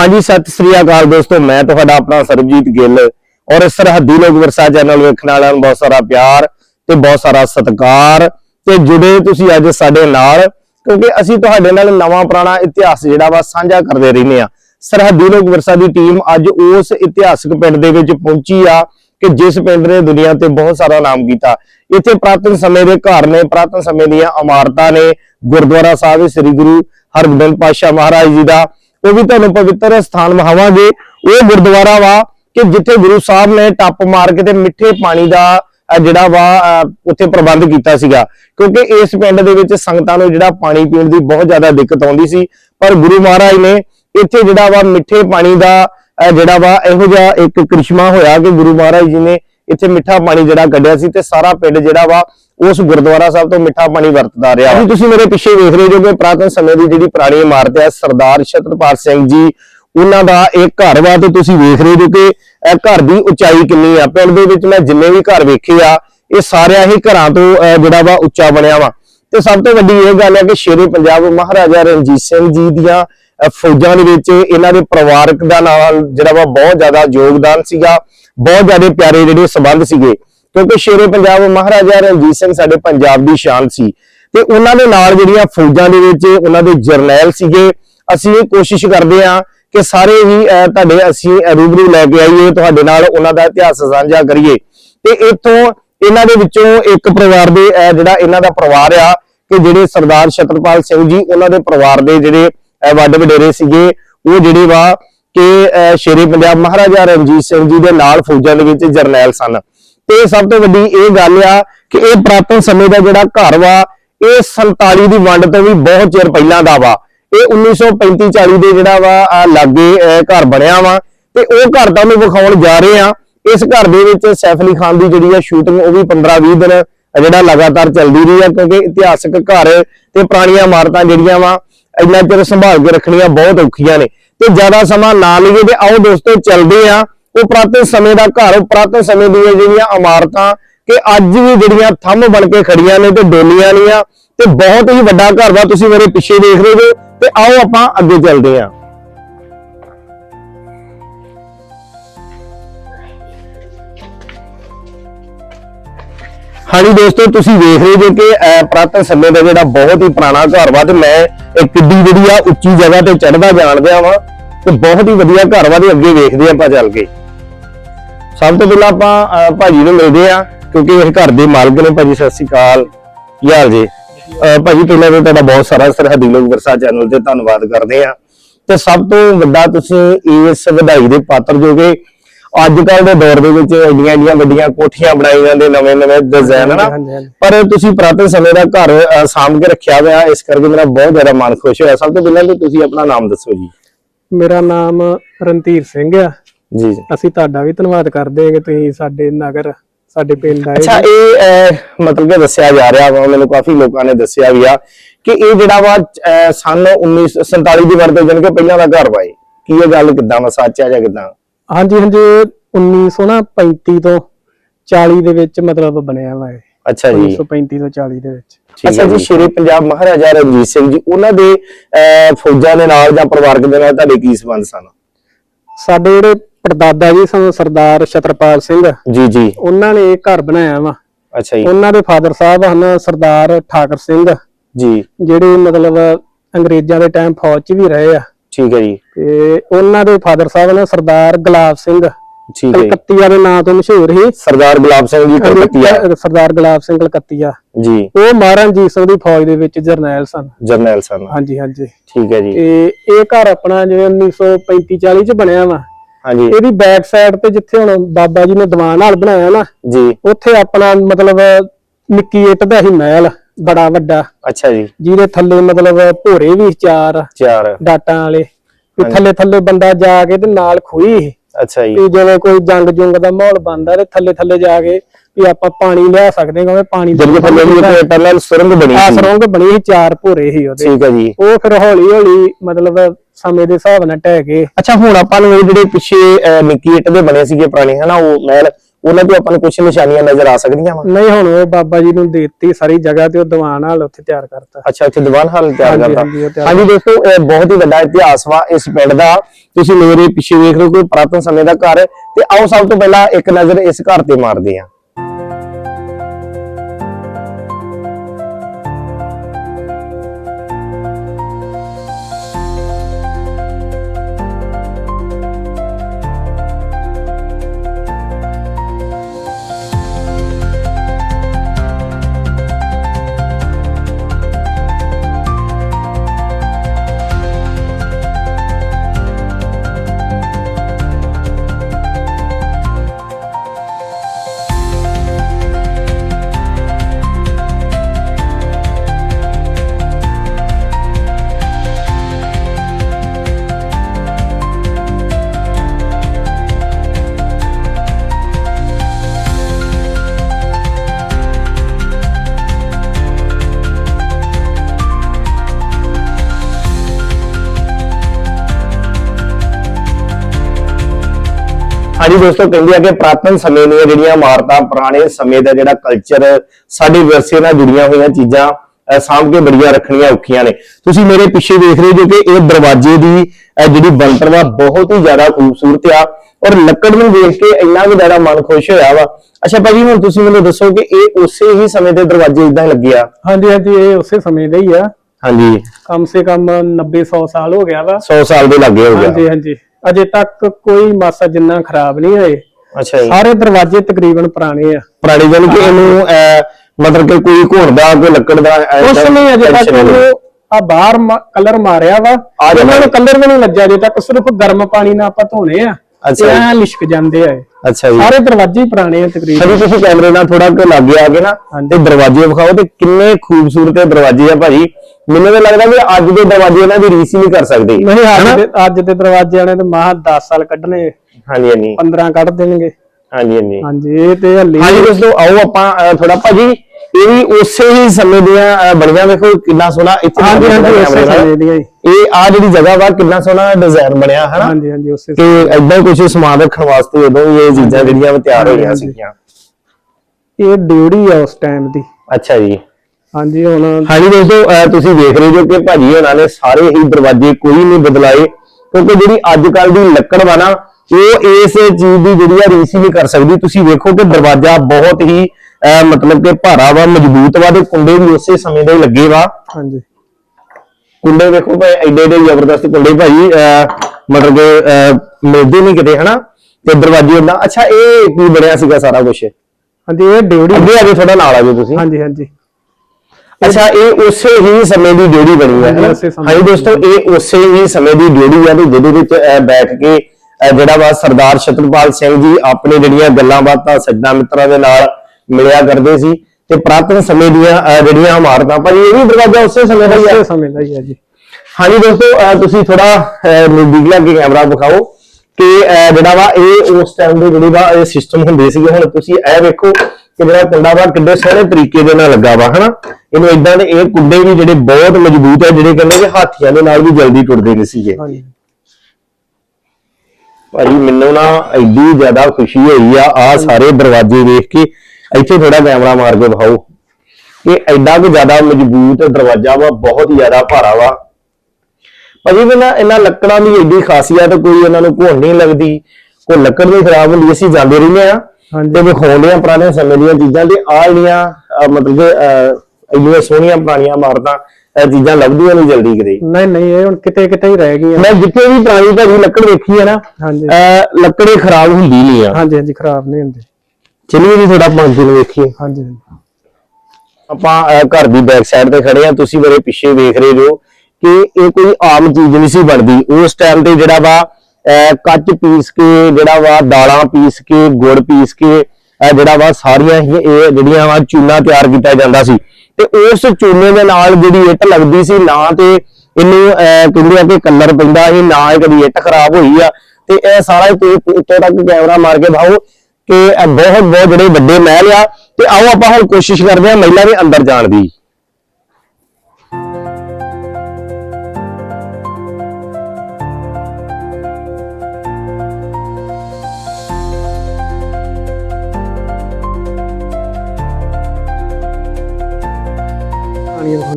ਹਾਂਜੀ, ਸਤਿ ਸ੍ਰੀ ਅਕਾਲ ਦੋਸਤੋ, ਮੈਂ ਤੁਹਾਡਾ ਆਪਣਾ ਸਰਬਜੀਤ ਗਿੱਲ ਔਰ ਸਰਹੱਦੀ ਲੋਕ ਵਿਰਸਾ ਚੈਨਲ ਵੇਖਣ ਵਾਲਿਆਂ ਨੂੰ ਬਹੁਤ ਸਾਰਾ ਪਿਆਰ ਤੇ ਬਹੁਤ ਸਾਰਾ ਸਤਿਕਾਰ ਤੇ ਜੁੜੇ ਤੁਸੀਂ ਅੱਜ ਸਾਡੇ ਨਾਲ, ਕਿਉਂਕਿ ਅਸੀਂ ਤੁਹਾਡੇ ਨਾਲ ਨਵਾਂ ਪੁਰਾਣਾ ਇਤਿਹਾਸ ਜਿਹੜਾ ਵਾ ਸਾਂਝਾ ਕਰਦੇ ਰਹਿੰਦੇ ਆ ਸਰਹੱਦੀ ਲੋਕ ਵਿਰਸਾ ਦੀ ਟੀਮ ਅੱਜ ਉਸ ਇਤਿਹਾਸਕ ਪਿੰਡ ਦੇ ਵਿੱਚ ਪਹੁੰਚੀ ਆ ਕਿ ਜਿਸ ਪਿੰਡ ਨੇ ਦੁਨੀਆ ਤੇ ਬਹੁਤ ਸਾਰਾ ਨਾਮ ਕੀਤਾ। ਇੱਥੇ ਪ੍ਰਾਤਨ ਸਮੇਂ ਦੇ ਘਰ ਨੇ, ਪ੍ਰਾਤਨ ਸਮੇਂ ਦੀਆਂ ਇਮਾਰਤਾਂ ਨੇ, ਗੁਰਦੁਆਰਾ ਸਾਹਿਬ, ਸ੍ਰੀ ਗੁਰੂ ਹਰਗੋਬਿੰਦ ਪਾਤਸ਼ਾਹ ਮਹਾਰਾਜ ਜੀ ਦਾ ਉਹ ਵੀ ਤੁਹਾਨੂੰ ਪਵਿੱਤਰ ਸਥਾਨ ਵਹਾਵਾਂਗੇ ਉਹ ਗੁਰਦੁਆਰਾ ਵਾ ਕਿ ਜਿੱਥੇ ਗੁਰੂ ਸਾਹਿਬ ਨੇ ਟੱਪ ਮਾਰ ਕੇ ਤੇ ਮਿੱਠੇ ਪਾਣੀ ਦਾ ਜਿਹੜਾ ਵਾ ਉੱਥੇ ਪ੍ਰਬੰਧ ਕੀਤਾ ਸੀਗਾ। ਕਿਉਂਕਿ ਇਸ ਪਿੰਡ ਦੇ ਵਿੱਚ ਸੰਗਤਾਂ ਨੂੰ ਜਿਹੜਾ ਪਾਣੀ ਪੀਣ ਦੀ ਬਹੁਤ ਜ਼ਿਆਦਾ ਦਿੱਕਤ ਆਉਂਦੀ ਸੀ। ਪਰ ਗੁਰੂ ਮਹਾਰਾਜ ਨੇ ਇੱਥੇ ਜਿਹੜਾ ਵਾ ਮਿੱਠੇ ਪਾਣੀ ਦਾ ਜਿਹੜਾ ਵਾ, ਇਹੋ ਜਿਹਾ ਇੱਕ ਕ੍ਰਿਸ਼ਮਾ ਹੋਇਆ ਕਿ ਗੁਰੂ ਮਹਾਰਾਜ ਜੀ ਨੇ ਇੱਥੇ ਮਿੱਠਾ ਪਾਣੀ ਜਿਹੜਾ ਕੱਢਿਆ ਸੀ ਤੇ ਸਾਰਾ ਪਿੰਡ ਜਿਹੜਾ ਵਾ ਉਸ ਗੁਰਦੁਆਰਾ ਸਾਹਿਬ ਤੋਂ ਮਿੱਠਾ ਪਾਣੀ ਵਰਤਦਾ ਰਿਹਾ। ਜੀ ਤੁਸੀਂ ਮੇਰੇ ਪਿੱਛੇ ਵੇਖ ਰਹੇ ਜੋ ਕਿ ਪ੍ਰਾਤਨ ਸਮੇਂ ਦੀ ਜਿਹੜੀ ਪੁਰਾਣੀ ਇਮਾਰਤ ਹੈ, ਸਰਦਾਰ ਛਤਰਪਾਲ ਸਿੰਘ ਜੀ, ਉਹਨਾਂ ਦਾ ਇਹ ਘਰ ਵਾ ਤੇ ਤੁਸੀਂ ਵੇਖ ਰਹੇ ਜੋ ਕਿ ਇਹ ਘਰ ਦੀ ਉਚਾਈ ਕਿੰਨੀ ਆ। ਪਿੰਡ ਦੇ ਵਿੱਚ ਮੈਂ ਜਿੰਨੇ ਵੀ ਘਰ ਵੇਖੇ ਆ, ਇਹ ਸਾਰਿਆਂ ਹੀ ਘਰਾਂ ਤੋਂ ਜਿਹੜਾ ਵਾ ਉੱਚਾ ਬਣਿਆ ਵਾ। ਤੇ ਸਭ ਤੋਂ ਵੱਡੀ ਇਹ ਗੱਲ ਹੈ ਕਿ ਸ਼ੇਰੇ ਪੰਜਾਬ ਮਹਾਰਾਜਾ ਰਣਜੀਤ ਸਿੰਘ ਜੀ ਦੀਆਂ ਫੌਜਾਂ ਦੇ ਵਿੱਚ ਇਹਨਾਂ ਦੇ ਪਰਿਵਾਰਕ ਦਾ ਨਾਲ ਜਿਹੜਾ ਵਾ ਬਹੁਤ ਜ਼ਿਆਦਾ ਯੋਗਦਾਨ ਸੀਗਾ, ਬਹੁਤ ਜ਼ਿਆਦਾ ਪਿਆਰੇ ਜਿਹੜੇ ਸਬੰਧ ਸੀਗੇ। ਕਿਉਂਕਿ ਸ਼ੇਰੇ ਪੰਜਾਬ ਮਹਾਰਾਜਾ ਰਣਜੀਤ ਸਿੰਘ ਸਾਡੇ ਪੰਜਾਬ ਦੀ ਸ਼ਾਨ ਸੀ ਤੇ ਉਹਨਾਂ ਦੇ ਨਾਲ ਜਿਹੜੀਆਂ ਫੌਜਾਂ ਦੇ ਵਿੱਚ ਉਹਨਾਂ ਦੇ ਜਰਨੈਲ ਸੀਗੇ, ਅਸੀਂ ਇਹ ਕੋਸ਼ਿਸ਼ ਕਰਦੇ ਹਾਂ ਕਿ ਸਾਰੇ ਹੀ ਤੁਹਾਡੇ ਅਸੀਂ ਰੂਬਰੂ ਲੈ ਕੇ ਆਈਏ, ਤੁਹਾਡੇ ਨਾਲ ਉਹਨਾਂ ਦਾ ਇਤਿਹਾਸ ਸਾਂਝਾ ਕਰੀਏ। ਤੇ ਇੱਥੋਂ ਇਹਨਾਂ ਦੇ ਵਿੱਚੋਂ ਇੱਕ ਪਰਿਵਾਰ ਦੇ ਜਿਹੜਾ ਇਹਨਾਂ ਦਾ ਪਰਿਵਾਰ ਆ ਕਿ ਜਿਹੜੇ ਸਰਦਾਰ ਛਤਰਪਾਲ ਸਿੰਘ ਜੀ, ਉਹਨਾਂ ਦੇ ਪਰਿਵਾਰ ਦੇ ਜਿਹੜੇ ਵੱਡ ਵਡੇਰੇ ਸੀਗੇ, ਉਹ ਜਿਹੜੇ ਵਾ ਕਿ ਸ਼ੇਰੇ ਪੰਜਾਬ ਮਹਾਰਾਜਾ ਰਣਜੀਤ ਸਿੰਘ ਜੀ ਦੇ ਨਾਲ ਫੌਜਾਂ ਦੇ ਵਿੱਚ ਜਰਨੈਲ ਸਨ। ਤੇ ਸਭ ਤੋਂ ਵੱਡੀ ਇਹ ਗੱਲ ਆ ਕਿ ਇਹ ਪ੍ਰਾਤਨ ਸਮੇਂ ਦਾ ਜਿਹੜਾ ਘਰ ਵਾ, ਇਹ 47 ਦੀ ਵੰਡ ਤੋਂ ਵੀ ਬਹੁਤ ਚਿਰ ਪਹਿਲਾਂ ਦਾ ਵਾ। ਇਹ 1935 40 ਦੇ ਜਿਹੜਾ ਵਾ ਲਾਗੇ ਘਰ ਬਣਿਆ ਵਾ ਤੇ ਉਹ ਘਰ ਤੁਹਾਨੂੰ ਵਿਖਾਉਣ ਜਾ ਰਹੇ ਆ। ਇਸ ਘਰ ਦੇ ਵਿੱਚ ਸੈਫ ਅਲੀ ਖਾਨ ਦੀ ਜਿਹੜੀ ਆ ਸ਼ੂਟਿੰਗ ਉਹ ਵੀ 15 20 ਦਿਨ ਜਿਹੜਾ ਲਗਾਤਾਰ ਚੱਲਦੀ ਰਹੀ ਆ, ਕਿਉਂਕਿ ਇਤਿਹਾਸਕ ਘਰ ਤੇ ਪੁਰਾਣੀਆਂ ਇਮਾਰਤਾਂ ਜਿਹੜੀਆਂ ਵਾ, ਇੰਨਾ ਚਿਰ ਸੰਭਾਲ ਕੇ ਰੱਖਣੀਆਂ ਬਹੁਤ ਔਖੀਆਂ ਨੇ। ਤੇ ਜ਼ਿਆਦਾ ਸਮਾਂ ਨਾ ਲਈਏ ਤੇ ਆਓ ਦੋਸਤੋ ਚੱਲਦੇ ਆ। ਉਹ ਪ੍ਰਾਤਨ ਸਮੇਂ ਦਾ ਘਰ ਉਹ ਸਮੇਂ ਦੀਆਂ ਜਿਹੜੀਆਂ ਇਮਾਰਤਾਂ ਕਿ ਅੱਜ ਵੀ ਜਿਹੜੀਆਂ ਥੰਮ ਬਣ ਕੇ ਖੜੀਆਂ ਨੇ ਤੇ ਡੋਲੀਆਂ ਨਹੀਂ ਆ ਤੇ ਬਹੁਤ ਹੀ ਵੱਡਾ ਘਰ ਵਾ ਤੁਸੀਂ ਮੇਰੇ ਪਿੱਛੇ ਦੇਖ ਰਹੇ ਹੋ ਤੇ ਆਓ ਆਪਾਂ ਅੱਗੇ ਚੱਲਦੇ ਆ ਹਾਂਜੀ ਦੋਸਤੋ ਤੁਸੀਂ ਵੇਖ ਰਹੇ ਹੋ ਕਿ ਅਹ, ਪ੍ਰਾਤਨ ਸਮੇਂ ਦਾ ਜਿਹੜਾ ਬਹੁਤ ਹੀ ਪੁਰਾਣਾ ਘਰ ਵਾ ਤੇ ਮੈਂ ਇਹ ਕਿੱਡੀ ਜਿਹੜੀ ਆ ਉੱਚੀ ਜਗ੍ਹਾ ਤੇ ਚੜ੍ਹਦਾ ਜਾਣਦਿਆ ਵਾ ਤੇ ਬਹੁਤ ਹੀ ਵਧੀਆ ਘਰ ਵਾ ਤੇ ਅੱਗੇ ਵੇਖਦੇ ਆਪਾਂ ਚੱਲ ਕੇ। ਸਭ ਤੋਂ ਪਹਿਲਾਂ ਆਪਾਂ ਭਾਜੀ ਨੂੰ ਮਿਲਦੇ ਆ ਕਿਉਂਕਿ ਇਹ ਘਰ ਦੇ ਮਾਲਕ ਨੇ ਭਾਜੀ ਸਤਿ ਸ਼੍ਰੀ ਅਕਾਲ। ਕੀ ਹਾਲ ਜੀ? ਭਾਜੀ ਪਹਿਲਾਂ ਤਾਂ ਤੁਹਾਡਾ ਬਹੁਤ ਸਾਰਾ ਸਰਹੱਦੀ ਲੋਕ ਵਿਰਸਾ ਚੈਨਲ ਤੇ ਧੰਨਵਾਦ ਕਰਦੇ ਆ ਤੇ ਸਭ ਤੋਂ ਵੱਡਾ ਤੁਸੀਂ ਇਸ ਵਧਾਈ ਦੇ ਪਾਤਰ ਜੋ ਕਿ ਅੱਜ ਕੱਲ ਦੇ ਦੌਰ ਦੇ ਵਿੱਚ ਇੰਨੀਆਂ ਇੰਨੀਆਂ ਵੱਡੀਆਂ ਕੋਠੀਆਂ ਬਣਾਈ ਜਾਂਦੇ ਨਵੇਂ ਨਵੇਂ ਡਿਜ਼ਾਈਨ ਨਾ ਹਾਂਜੀ, ਹਾਂਜੀ। ਪਰ ਤੁਸੀਂ ਪ੍ਰਾਤਨ ਸਮੇਂ ਦਾ ਘਰ ਸਾਂਭ ਕੇ ਰੱਖਿਆ ਹੋਇਆ ਇਸ ਕਰਕੇ ਮੇਰਾ ਬਹੁਤ ਜ਼ਿਆਦਾ ਮਨ ਖੁਸ਼ ਹੋਇਆ। ਸਭ ਤੋਂ ਪਹਿਲਾਂ ਤਾਂ ਤੁਸੀਂ ਆਪਣਾ ਨਾਮ ਦੱਸੋ ਜੀ। ਮੇਰਾ ਨਾਮ ਰਣਧੀਰ ਸਿੰਘ ਆ। ਜੀ ਅਸੀਂ ਤੁਹਾਡਾ ਵੀ ਧੰਨਵਾਦ ਕਰਦੇ ਹਾਂ ਕਿ ਤੁਸੀਂ ਸਾਡੇ ਨਗਰ ਸਾਡੇ ਪਿੰਡ ਆਏ ਅੱਛਾ ਇਹ ਮਤਲਬ ਕਿ ਦੱਸਿਆ ਜਾ ਰਿਹਾ ਵਾ ਮੈਨੂੰ ਕਾਫੀ ਲੋਕਾਂ ਨੇ ਦੱਸਿਆ ਵੀ ਆ ਕਿ ਇਹ ਜਿਹੜਾ ਵਾ ਸਨ 1947 ਦੀ ਵਰਤੋਂ ਜਨ ਕੇ ਪਹਿਲਾਂ ਦਾ ਘਰ ਵਾ ਕੀ ਇਹ ਗੱਲ ਕਿਦਾਂ ਵਾ ਸੱਚ ਆ ਜਾਂ ਕਿਦਾਂ? ਹਾਂਜੀ ਹਾਂਜੀ 1935 ਤੋਂ 40 ਦੇ ਵਿੱਚ ਮਤਲਬ ਬਣਿਆ ਵਾ ਇਹ। ਅੱਛਾ ਜੀ। 1935 ਤੋਂ 40 ਦੇ ਵਿੱਚ। ਅੱਛਾ ਜੀ ਸ੍ਰੀ ਪੰਜਾਬ ਮਹਾਰਾਜਾ ਰਣਜੀਤ ਸਿੰਘ ਜੀ ਉਹਨਾਂ ਦੇ ਫੌਜਾਂ ਦੇ ਨਾਲ ਜਾਂ ਪਰਿਵਾਰਕ ਦੇ ਨਾਲ ਤੁਹਾਡੇ ਕੀ ਸੰਬੰਧ ਸਨ? ਸਾਡੇ ਜਿਹੜੇ ਪੜਦਾਦਾ ਜੀ ਸਨ ਸਰਦਾਰ ਛਤਰਪਾਲ ਸਿੰਘ। ਜੀ ਜੀ। ਉਹਨਾਂ ਨੇ ਇਹ ਘਰ ਬਣਾਇਆ ਵਾ। ਅੱਛਾ ਜੀ। ਉਹਨਾਂ ਦੇ ਫਾਦਰ ਸਾਹਿਬ ਹਨ ਸਰਦਾਰ ਠਾਕਰ ਸਿੰਘ। ਜੀ। ਜਿਹੜੇ ਮਤਲਬ ਅੰਗਰੇਜ਼ਾਂ ਦੇ ਟਾਈਮ ਫੌਜ 'ਚ ਵੀ ਰਹੇ ਆ। ਠੀਕ ਹੈ ਜੀ। ਤੇ ਉਹਨਾਂ ਦੇ ਫਾਦਰ ਸਾਹਿਬ ਨੇ ਸਰਦਾਰ ਗੁਲਾਬ ਸਿੰਘ। ਠੀਕ ਹੈ। ਕਲਕੱਤੀਆ ਦੇ ਨਾਂ ਤੋਂ ਮਸ਼ਹੂਰ ਸੀ। ਸਰਦਾਰ ਗੁਲਾਬ ਸਿੰਘ ਜੀ ਕਲਕੱਤੀਆ। ਸਰਦਾਰ ਗੁਲਾਬ ਸਿੰਘ ਕਲਕੱਤੀਆ। ਜੀ। ਉਹ ਮਹਾਰਾਜਾ ਰਣਜੀਤ ਸਿੰਘ ਦੀ ਫੌਜ ਦੇ ਵਿੱਚ ਜਰਨੈਲ ਸਨ। ਜਰਨੈਲ ਸਨ। ਹਾਂਜੀ ਹਾਂਜੀ। ਠੀਕ ਹੈ ਜੀ। ਤੇ ਇਹ ਘਰ ਆਪਣਾ ਜਿਵੇਂ 1935 40 ਚ ਬਣਿਆ ਵਾ। ਹਾਂਜੀ। ਇਹਦੀ ਬੈਕ ਸਾਈਡ ਤੇ ਜਿੱਥੇ ਹੁਣ ਬਾਬਾ ਜੀ ਨੇ ਦੀਵਾਨ ਹਾਲ ਬਣਾਇਆ ਨਾ ਜੀ। ਉੱਥੇ ਆਪਣਾ ਮਤਲਬ ਨਿੱਕੀ ਇੱਟ ਦਾ ਹੀ ਮਹਿਲ ਬੜਾ ਵੱਡਾ। ਅੱਛਾ ਜੀ। ਜਿਹਦੇ ਥੱਲੇ ਮਤਲਬ ਭੋਰੇ ਵੀ ਚਾਰ ਚਾਰ। ਡਾਟਾਂ ਵਾਲੇ। ਥੱਲੇ ਥੱਲੇ ਬੰਦਾ ਜਾ ਕੇ ਤੇ ਨਾਲ ਸੀ। ਅੱਛਾ ਜੀ। ਵੀ ਜਿਵੇਂ ਕੋਈ ਜੰਗ ਜੁੰਗ ਦਾ ਮਾਹੌਲ ਬਣਦਾ ਤੇ ਥੱਲੇ ਥੱਲੇ ਜਾ ਕੇ ਵੀ ਆਪਾਂ ਪਾਣੀ ਲਿਆ ਸਕਦੇ ਹਾਂ ਕਿਉਂਕਿ ਪਾਣੀ ਦਾ ਜਦ ਥੱਲੇ ਵੀ ਇੱਕ ਪਹਿਲਾਂ ਸੁਰੰਗ ਬਣੀ ਆ ਸੀ। ਸਰੋਂਗ ਬਣੀ ਸੀ ਚਾਰ ਭੋਰੇ ਸੀ ਉਹਦੇ। ਠੀਕ ਹੈ ਜੀ। ਉਹ ਫਿਰ ਹੌਲੀ ਹੌਲੀ ਮਤਲਬ ਸਮੇਂ ਦੇ ਹਿਸਾਬ ਨਾਲ ਟਹਿ ਗਏ। ਅੱਛਾ ਹੁਣ ਆਪਾਂ ਨੂੰ ਉਹ ਜਿਹੜੇ ਪਿੱਛੇ ਅਹ, ਨਿੱਕੀ ਇੱਟ ਦੇ ਬਣੇ ਸੀਗੇ ਪੁਰਾਣੇ ਹਨਾ ਉਹ ਮਹਿਲ ਉਹਨਾਂ ਤੋਂ ਆਪਾਂ ਨੂੰ ਕੁਝ ਨਿਸ਼ਾਨੀਆਂ ਨਜ਼ਰ ਆ ਸਕਦੀਆਂ ਵਾ? ਨਹੀਂ ਹੁਣ ਉਹ ਬਾਬਾ ਜੀ ਨੂੰ ਦੇਤੀ ਸਾਰੀ ਜਗ੍ਹਾ ਤੇ ਉਹ ਦੀਵਾਨ ਹਾਲ ਉੱਥੇ ਤਿਆਰ ਕਰਤਾ। ਅੱਛਾ ਇੱਥੇ ਦੀਵਾਨ ਹਾਲ ਤਿਆਰ ਕਰਤਾ। ਹਾਂਜੀ, ਦੋਸਤੋ ਇਹ ਬਹੁਤ ਹੀ ਵੱਡਾ ਇਤਿਹਾਸ ਵਾ ਇਸ ਪਿੰਡ ਦਾ। ਤੁਸੀਂ ਮੇਰੇ ਪਿੱਛੇ ਵੇਖ ਰਹੇ ਹੋ ਕੋਈ ਪ੍ਰਾਤਨ ਸਮੇਂ ਦਾ ਘਰ ਤੇ ਆਓ ਸਭ ਤੋਂ ਪਹਿਲਾਂ ਇੱਕ ਨਜ਼ਰ ਇਸ ਘਰ ਤੇ ਮਾਰਦੇ ਹਾਂ। ਹਾਂਜੀ ਦੋਸਤੋ ਕਹਿੰਦੇ ਆ ਕਿ ਪ੍ਰਾਤਨ ਸਮੇਂ ਦੀਆਂ ਜਿਹੜੀਆਂ ਇਮਾਰਤਾਂ ਪੁਰਾਣੇ ਸਮੇਂ ਦਾ ਜਿਹੜਾ ਕਲਚਰ ਸਾਡੇ ਵਿਰਸੇ ਨਾਲ ਜੁੜੀਆਂ ਹੋਈਆਂ ਚੀਜ਼ਾਂ ਸਾਂਭ ਕੇ ਬੜੀਆਂ ਰੱਖਣੀਆਂ ਔਖੀਆਂ ਨੇ। ਤੁਸੀਂ ਮੇਰੇ ਪਿੱਛੇ ਦੇਖ ਰਹੇ ਜੋ ਕਿ ਇਹ ਦਰਵਾਜ਼ੇ ਦੀ ਜਿਹੜੀ ਬਣਤਰ ਵਾ ਬਹੁਤ ਹੀ ਜ਼ਿਆਦਾ ਖੂਬਸੂਰਤ ਆ ਔਰ ਲੱਕੜ ਨੂੰ ਦੇਖ ਕੇ ਇੰਨਾ ਵੀ ਜ਼ਿਆਦਾ ਮਨ ਖੁਸ਼ ਹੋਇਆ ਵਾ। ਅੱਛਾ ਭਾਜੀ ਹੁਣ ਤੁਸੀਂ ਮੈਨੂੰ ਦੱਸੋ ਕਿ ਇਹ ਉਸੇ ਹੀ ਸਮੇਂ ਦੇ ਦਰਵਾਜ਼ੇ ਇਦਾਂ ਹੀ ਲੱਗੇ ਆ? ਹਾਂਜੀ ਹਾਂਜੀ ਇਹ ਉਸੇ ਸਮੇਂ ਦਾ ਹੀ ਆ। ਹਾਂਜੀ। ਕਮ ਸੇ ਕਮ 90 100 ਸਾਲ ਹੋ ਗਿਆ ਵਾ। 100 ਸਾਲ ਦੇ ਲੱਗੇ ਹੋ ਹਾਂਜੀ ਗਿਆ ਹਾਂਜੀ। ਅਜੇ ਤੱਕ ਕੋਈ ਮਾਸਾ ਜਿੰਨਾ ਖਰਾਬ ਨਹੀਂ ਹੋਏ ਅੱਛਾ ਜੀ ਸਾਰੇ ਦਰਵਾਜ਼ੇ ਤਕਰੀਬਨ ਪੁਰਾਣੇ ਆ ਪੁਰਾਣੇ ਜਨ ਕਿ ਇਹਨੂੰ ਮਤਲਬ ਕਿ ਕੋਈ ਘੋਣ ਦਾ ਕੋਈ ਲੱਕੜ ਦਾ ਅਹ, ਉਸ ਨੇ ਅਜੇ ਤੱਕ ਨਹੀਂ। ਉਹਨੂੰ ਆ ਬਾਹਰ ਕਲਰ ਮਾਰਿਆ ਵਾ। ਉਹਨਾਂ ਨੂੰ ਕਲਰ ਵੀ ਨਹੀਂ ਲੱਜਾ ਅਜੇ ਤੱਕ ਸਿਰਫ ਗਰਮ ਪਾਣੀ ਨਾਲ ਆਪਾਂ ਧੋਣੇ ਆ ਅੱਛਾ ਜੀ। ਐਂ ਲਿਸ਼ਕ ਜਾਂਦੇ ਆ ਇਹ। ਅੱਛਾ ਜੀ ਸਾਰੇ ਦਰਵਾਜ਼ੇ ਪੁਰਾਣੇ ਆ ਤਕਰੀਬਨ ਅਜੇ ਤੁਸੀਂ ਕੈਮਰੇ ਨਾਲ ਥੋੜਾ ਕੁ ਲੱਗੇ ਆ ਕੇ ਨਾ। ਤੇ ਦਰਵਾਜ਼ੇ ਵਿਖਾਓ ਤੇ ਕਿੰਨੇ ਖੂਬਸੂਰਤ ਇਹ ਦਰਵਾਜ਼ੇ ਆ ਭਾਜੀ ਮੈਨੂੰ ਤਾਂ ਲੱਗਦਾ ਵੀ ਅੱਜ ਦੇ ਦਰਵਾਜ਼ੇ ਇਹਨਾਂ ਦੀ ਰੀਸ ਹੀ ਨਹੀਂ ਕਰ ਸਕਦੇ। ਨਹੀਂ ਹਨਾ? ਅੱਜ ਦੇ ਅੱਜ ਦੇ ਦਰਵਾਜ਼ਿਆਂ ਨੇ ਤੇ ਮਹਾ 10 ਸਾਲ ਕੱਢਣੇ। ਹਾਂਜੀ ਹਾਂਜੀ। 15 ਕੱਢ ਦੇਣਗੇ। ਹਾਂਜੀ ਹਾਂਜੀ। ਹਾਂਜੀ ਇਹ ਤੇ ਹੱਲੀ ਹਾਂਜੀ ਦੋਸਤੋ ਆਓ ਆਪਾਂ ਥੋੜਾ ਭਾਜੀ ਇਹ ਵੀ ਉਸੇ ਹੀ ਸਮੇਂ ਦੀਆਂ ਅਹ, ਬਣੀਆਂ। ਵੇਖੋ ਕਿੰਨਾ ਸੋਹਣਾ ਇੱਥੇ ਹਾਂਜੀ ਹਾਂਜੀ ਉਸੇ। ਸਮੇਂ ਦੀਆਂ ਹੀ। ਇਹ ਆ ਜਿਹੜੀ ਜਗ੍ਹਾ ਵਾ ਕਿੰਨਾ ਸੋਹਣਾ ਡਿਜ਼ਾਈਨ ਬਣਿਆ ਹਨਾ? ਹਾਂਜੀ ਹਾਂਜੀ ਉਸੇ ਤੇ ਏਦਾਂ ਕੁਝ ਸਮਾਨ ਰੱਖਣ ਵਾਸਤੇ ਉਦੋਂ ਵੀ ਇਹ ਚੀਜ਼ਾਂ ਜਿਹੜੀਆਂ ਵਾ ਤਿਆਰ ਹੋਈਆਂ ਹਾਂਜੀ। ਸੀਗੀਆਂ। ਇਹ ਡਿਊਟੀ ਆ ਉਸ ਟਾਈਮ ਦੀ। ਅੱਛਾ ਜੀ। ਹਾਂਜੀ ਹੁਣ ਹਾਂਜੀ ਦੋਸਤੋ ਅਹ ਤੁਸੀਂ ਦੇਖ ਰਹੇ ਹੋ ਕਿ ਭਾਜੀ ਹੋਣਾ ਨੇ ਸਾਰੇ ਹੀ ਦਰਵਾਜ਼ੇ ਕੋਈ ਨਹੀਂ ਬਦਲਾਏ ਕਿਉਂਕਿ ਜਿਹੜੀ ਅੱਜ ਕੱਲ ਦੀ ਲੱਕੜ ਵਾ ਨਾ ਉਹ ਇਸ ਚੀਜ਼ ਦੀ ਜਿਹੜੀ ਆ ਰੀਸ ਨਹੀਂ ਕਰ ਸਕਦੀ। ਤੁਸੀਂ ਵੇਖੋ ਕਿ ਦਰਵਾਜ਼ਾ ਬਹੁਤ ਹੀ ਅਹ ਮਤਲਬ ਕਿ ਭਾਰਾ ਵਾ ਮਜ਼ਬੂਤ ਵਾ ਤੇ ਕੁੰਡੇ ਵੀ ਉਸੇ ਸਮੇਂ ਦੇ ਹੀ ਲੱਗੇ ਵਾ। ਹਾਂਜੀ। ਕੁੰਡੇ ਵੇਖੋ ਭਾਈ ਐਡੇ ਐਡੇ ਜ਼ਬਰਦਸਤ ਕੁੰਡੇ ਭਾਈ ਅਹ ਮਤਲਬ ਕਿ ਅਹ ਮਿਲਦੇ ਨਹੀਂ ਕਿਤੇ ਹਨਾ? ਤੇ ਦਰਵਾਜ਼ੇ ਹੁੰਦਾ ਅੱਛਾ ਇਹ ਕੀ ਬਣਿਆ ਸੀਗਾ ਸਾਰਾ ਕੁਝ ਹਾਂਜੀ ਇਹ ਡਿਊਟੀ ਅੱਗੇ ਆ ਜਾਓ ਥੋੜਾ ਨਾਲ ਆ ਜਾਓ ਤੁਸੀਂ। ਹਾਂਜੀ ਹਾਂਜੀ। ਅੱਛਾ ਇਹ ਉਸੇ ਹੀ ਸਮੇਂ ਦੀ ਜੋੜੀ ਬਣੀ ਹੈ ਹਾਂਜੀ, ਹੈ ਦੋਸਤੋ ਇਹ ਉਸੇ ਹੀ ਸਮੇਂ ਦੀ ਜੋੜੀ ਹੈ ਜਿਹਦੇ ਵਿੱਚ ਬੈਠ ਕੇ ਜਿਹੜਾ ਵਾ ਸਰਦਾਰ ਸ਼ਤਰਪਾਲ ਸਿੰਘ ਜੀ ਆਪਣੇ ਜਿਹੜੀਆਂ ਗੱਲਾਂ ਬਾਤਾਂ ਸੱਜਣਾ ਮਿੱਤਰਾਂ ਦੇ ਨਾਲ ਮਿਲਿਆ ਕਰਦੇ ਸੀ ਤੇ ਪ੍ਰਾਤਨ ਸਮੇਂ ਦੀਆਂ ਜਿਹੜੀਆਂ ਇਮਾਰਤਾਂ ਭਾਜੀ ਇਹ ਵੀ ਦਰਵਾਜ਼ਾ ਉਸੇ ਸਮੇਂ ਦਾ ਹੀ ਹੈ? ਉਸੇ ਸਮੇਂ ਦਾ ਹੀ ਆ ਜੀ। ਹਾਂਜੀ ਦੋਸਤੋ ਤੁਸੀਂ ਥੋੜਾ ਨਜ਼ਦੀਕ ਲਾ ਕੇ ਕੈਮਰਾ ਵਿਖਾਓ ਕਿ ਜਿਹੜਾ ਵਾ ਇਹ ਉਸ ਟਾਈਮ ਦੇ ਜਿਹੜੇ ਵਾ ਇਹ ਸਿਸਟਮ ਹੁੰਦੇ ਸੀਗੇ ਹੁਣ ਤੁਸੀਂ ਇਹ ਵੇਖੋ ਕਿ ਜਿਹੜਾ ਕੁੰਡਾ ਵਾ ਕਿੰਨੇ ਸੋਹਣੇ ਤਰੀਕੇ ਦੇ ਨਾਲ ਲੱਗਾ ਵਾ ਹਨਾ? ਇਹਨੂੰ ਇਦਾਂ ਦੇ ਇਹ ਕੁੰਡੇ ਵੀ ਜਿਹੜੇ ਬਹੁਤ ਮਜ਼ਬੂਤ ਹੈ ਜਿਹੜੇ ਕਹਿੰਦੇ ਕਿ ਹਾਥੀਆਂ ਦੇ ਨਾਲ ਵੀ ਜਲਦੀ ਟੁੱਟਦੇ ਨਹੀਂ ਸੀਗੇ। ਹਾਂਜੀ। ਭਾਜੀ ਮੈਨੂੰ ਨਾ ਐਡੀ ਜ਼ਿਆਦਾ ਖੁਸ਼ੀ ਹੋਈ ਆ ਆ ਸਾਰੇ ਦਰਵਾਜ਼ੇ ਵੇਖ ਕੇ ਇੱਥੇ ਥੋੜਾ ਕੈਮਰਾ ਮਾਰ ਕੇ ਵਿਖਾਓ ਕਿ ਐਡਾ ਕੁ ਜ਼ਿਆਦਾ ਮਜ਼ਬੂਤ ਦਰਵਾਜ਼ਾ ਵਾ ਬਹੁਤ ਜ਼ਿਆਦਾ ਭਾਰਾ ਵਾ। ਭਾਜੀ ਵੀ ਨਾ ਇਹਨਾਂ ਲੱਕੜਾਂ ਦੀ ਐਡੀ ਖਾਸੀਅਤ ਕੋਈ ਇਹਨਾਂ ਨੂੰ ਘੋਣ ਨਹੀਂ ਲੱਗਦੀ ਕੋਈ ਲੱਕੜ ਨਹੀਂ ਖਰਾਬ ਹੁੰਦੀ ਅਸੀਂ ਜਾਂਦੇ ਰਹਿੰਦੇ ਆ। ਤੇ ਵਿਖਾਉਂਦੇ ਆ ਪੁਰਾਣੇ ਸਮੇਂ ਦੀਆਂ ਚੀਜ਼ਾਂ ਤੇ ਆ ਜਿਹੜੀਆਂ ਮਤਲਬ ਕਿ ਇੰਨੀਆਂ ਸੋਹਣੀਆਂ ਪੁਰਾਣੀਆਂ ਇਮਾਰਤਾਂ ਇਹ ਚੀਜ਼ਾਂ ਲੱਭਦੀਆਂ ਨਹੀਂ ਜਲਦੀ ਕਿਤੇ। ਨਹੀਂ ਨਹੀਂ ਇਹ ਹੁਣ ਕਿਤੇ ਕਿਤੇ ਹੀ ਰਹਿ ਗਈਆਂ। ਮੈਂ ਜਿੱਥੇ ਵੀ ਪੁਰਾਣੀ ਭਾਜੀ ਲੱਕੜ ਵੇਖੀ ਹੈ ਨਾ ਹਾਂਜੀ। ਲੱਕੜੇ ਖਰਾਬ ਹੁੰਦੀ ਨਹੀਂ ਆ। ਹਾਂਜੀ ਹਾਂਜੀ ਖਰਾਬ ਨਹੀਂ ਹੁੰਦੇ। ਚਲਿਏ ਜੀ ਥੋੜਾ ਪੰਛੀ ਨੂੰ ਵੇਖੀਏ। ਹਾਂਜੀ ਆਪਾਂ ਘਰ ਦੀ ਬੈਕ ਸਾਈਡ ਤੇ ਖੜੇ ਆ ਤੁਸੀਂ ਮੇਰੇ ਪਿੱਛੇ ਵੇਖ ਰਹੇ ਜੋ ਕਿ ਇਹ ਕੋਈ ਆਮ ਚੀਜ਼ ਨਹੀਂ ਸੀ ਬਣਦੀ। ਉਸ ਟਾਈਮ ਤੇ ਜਿਹੜਾ ਵਾ ਕੱਚ ਪੀਸ ਕੇ ਜਿਹੜਾ ਵਾ ਦਾਲਾਂ ਪੀਸ ਕੇ ਗੁੜ ਪੀਸ ਕੇ ਜਿਹੜਾ ਵਾ ਸਾਰੀਆਂ ਹੀ ਇਹ ਜਿਹੜੀਆਂ ਵਾ ਚੂਨਾ ਤਿਆਰ ਕੀਤਾ ਜਾਂਦਾ ਸੀ। ਤੇ ਉਸ ਚੂਨੇ ਦੇ ਨਾਲ ਜਿਹੜੀ ਇੱਟ ਲੱਗਦੀ ਸੀ ਨਾ ਤੇ ਇਹਨੂੰ ਅਹ, ਕਹਿੰਦੇ ਆ ਕਿ ਕਲਰ ਪੈਂਦਾ ਸੀ ਨਾ ਇਹ ਕਦੀ ਇੱਟ ਖਰਾਬ ਹੋਈ ਆ। ਤੇ ਇਹ ਸਾਰਾ ਹੀ ਉੱਤੋਂ ਤੱਕ ਕੈਮਰਾ ਮਾਰ ਕੇ ਭਾਓ ਕਿ ਬਹੁਤ ਬਹੁਤ ਜਿਹੜੇ ਵੱਡੇ ਮਹਿਲ ਆ। ਤੇ ਆਓ ਆਪਾਂ ਹੁਣ ਕੋਸ਼ਿਸ਼ ਕਰਦੇ ਹਾਂ ਮਹਿਲਾ ਦੇ ਅੰਦਰ ਜਾਣ ਦੀ।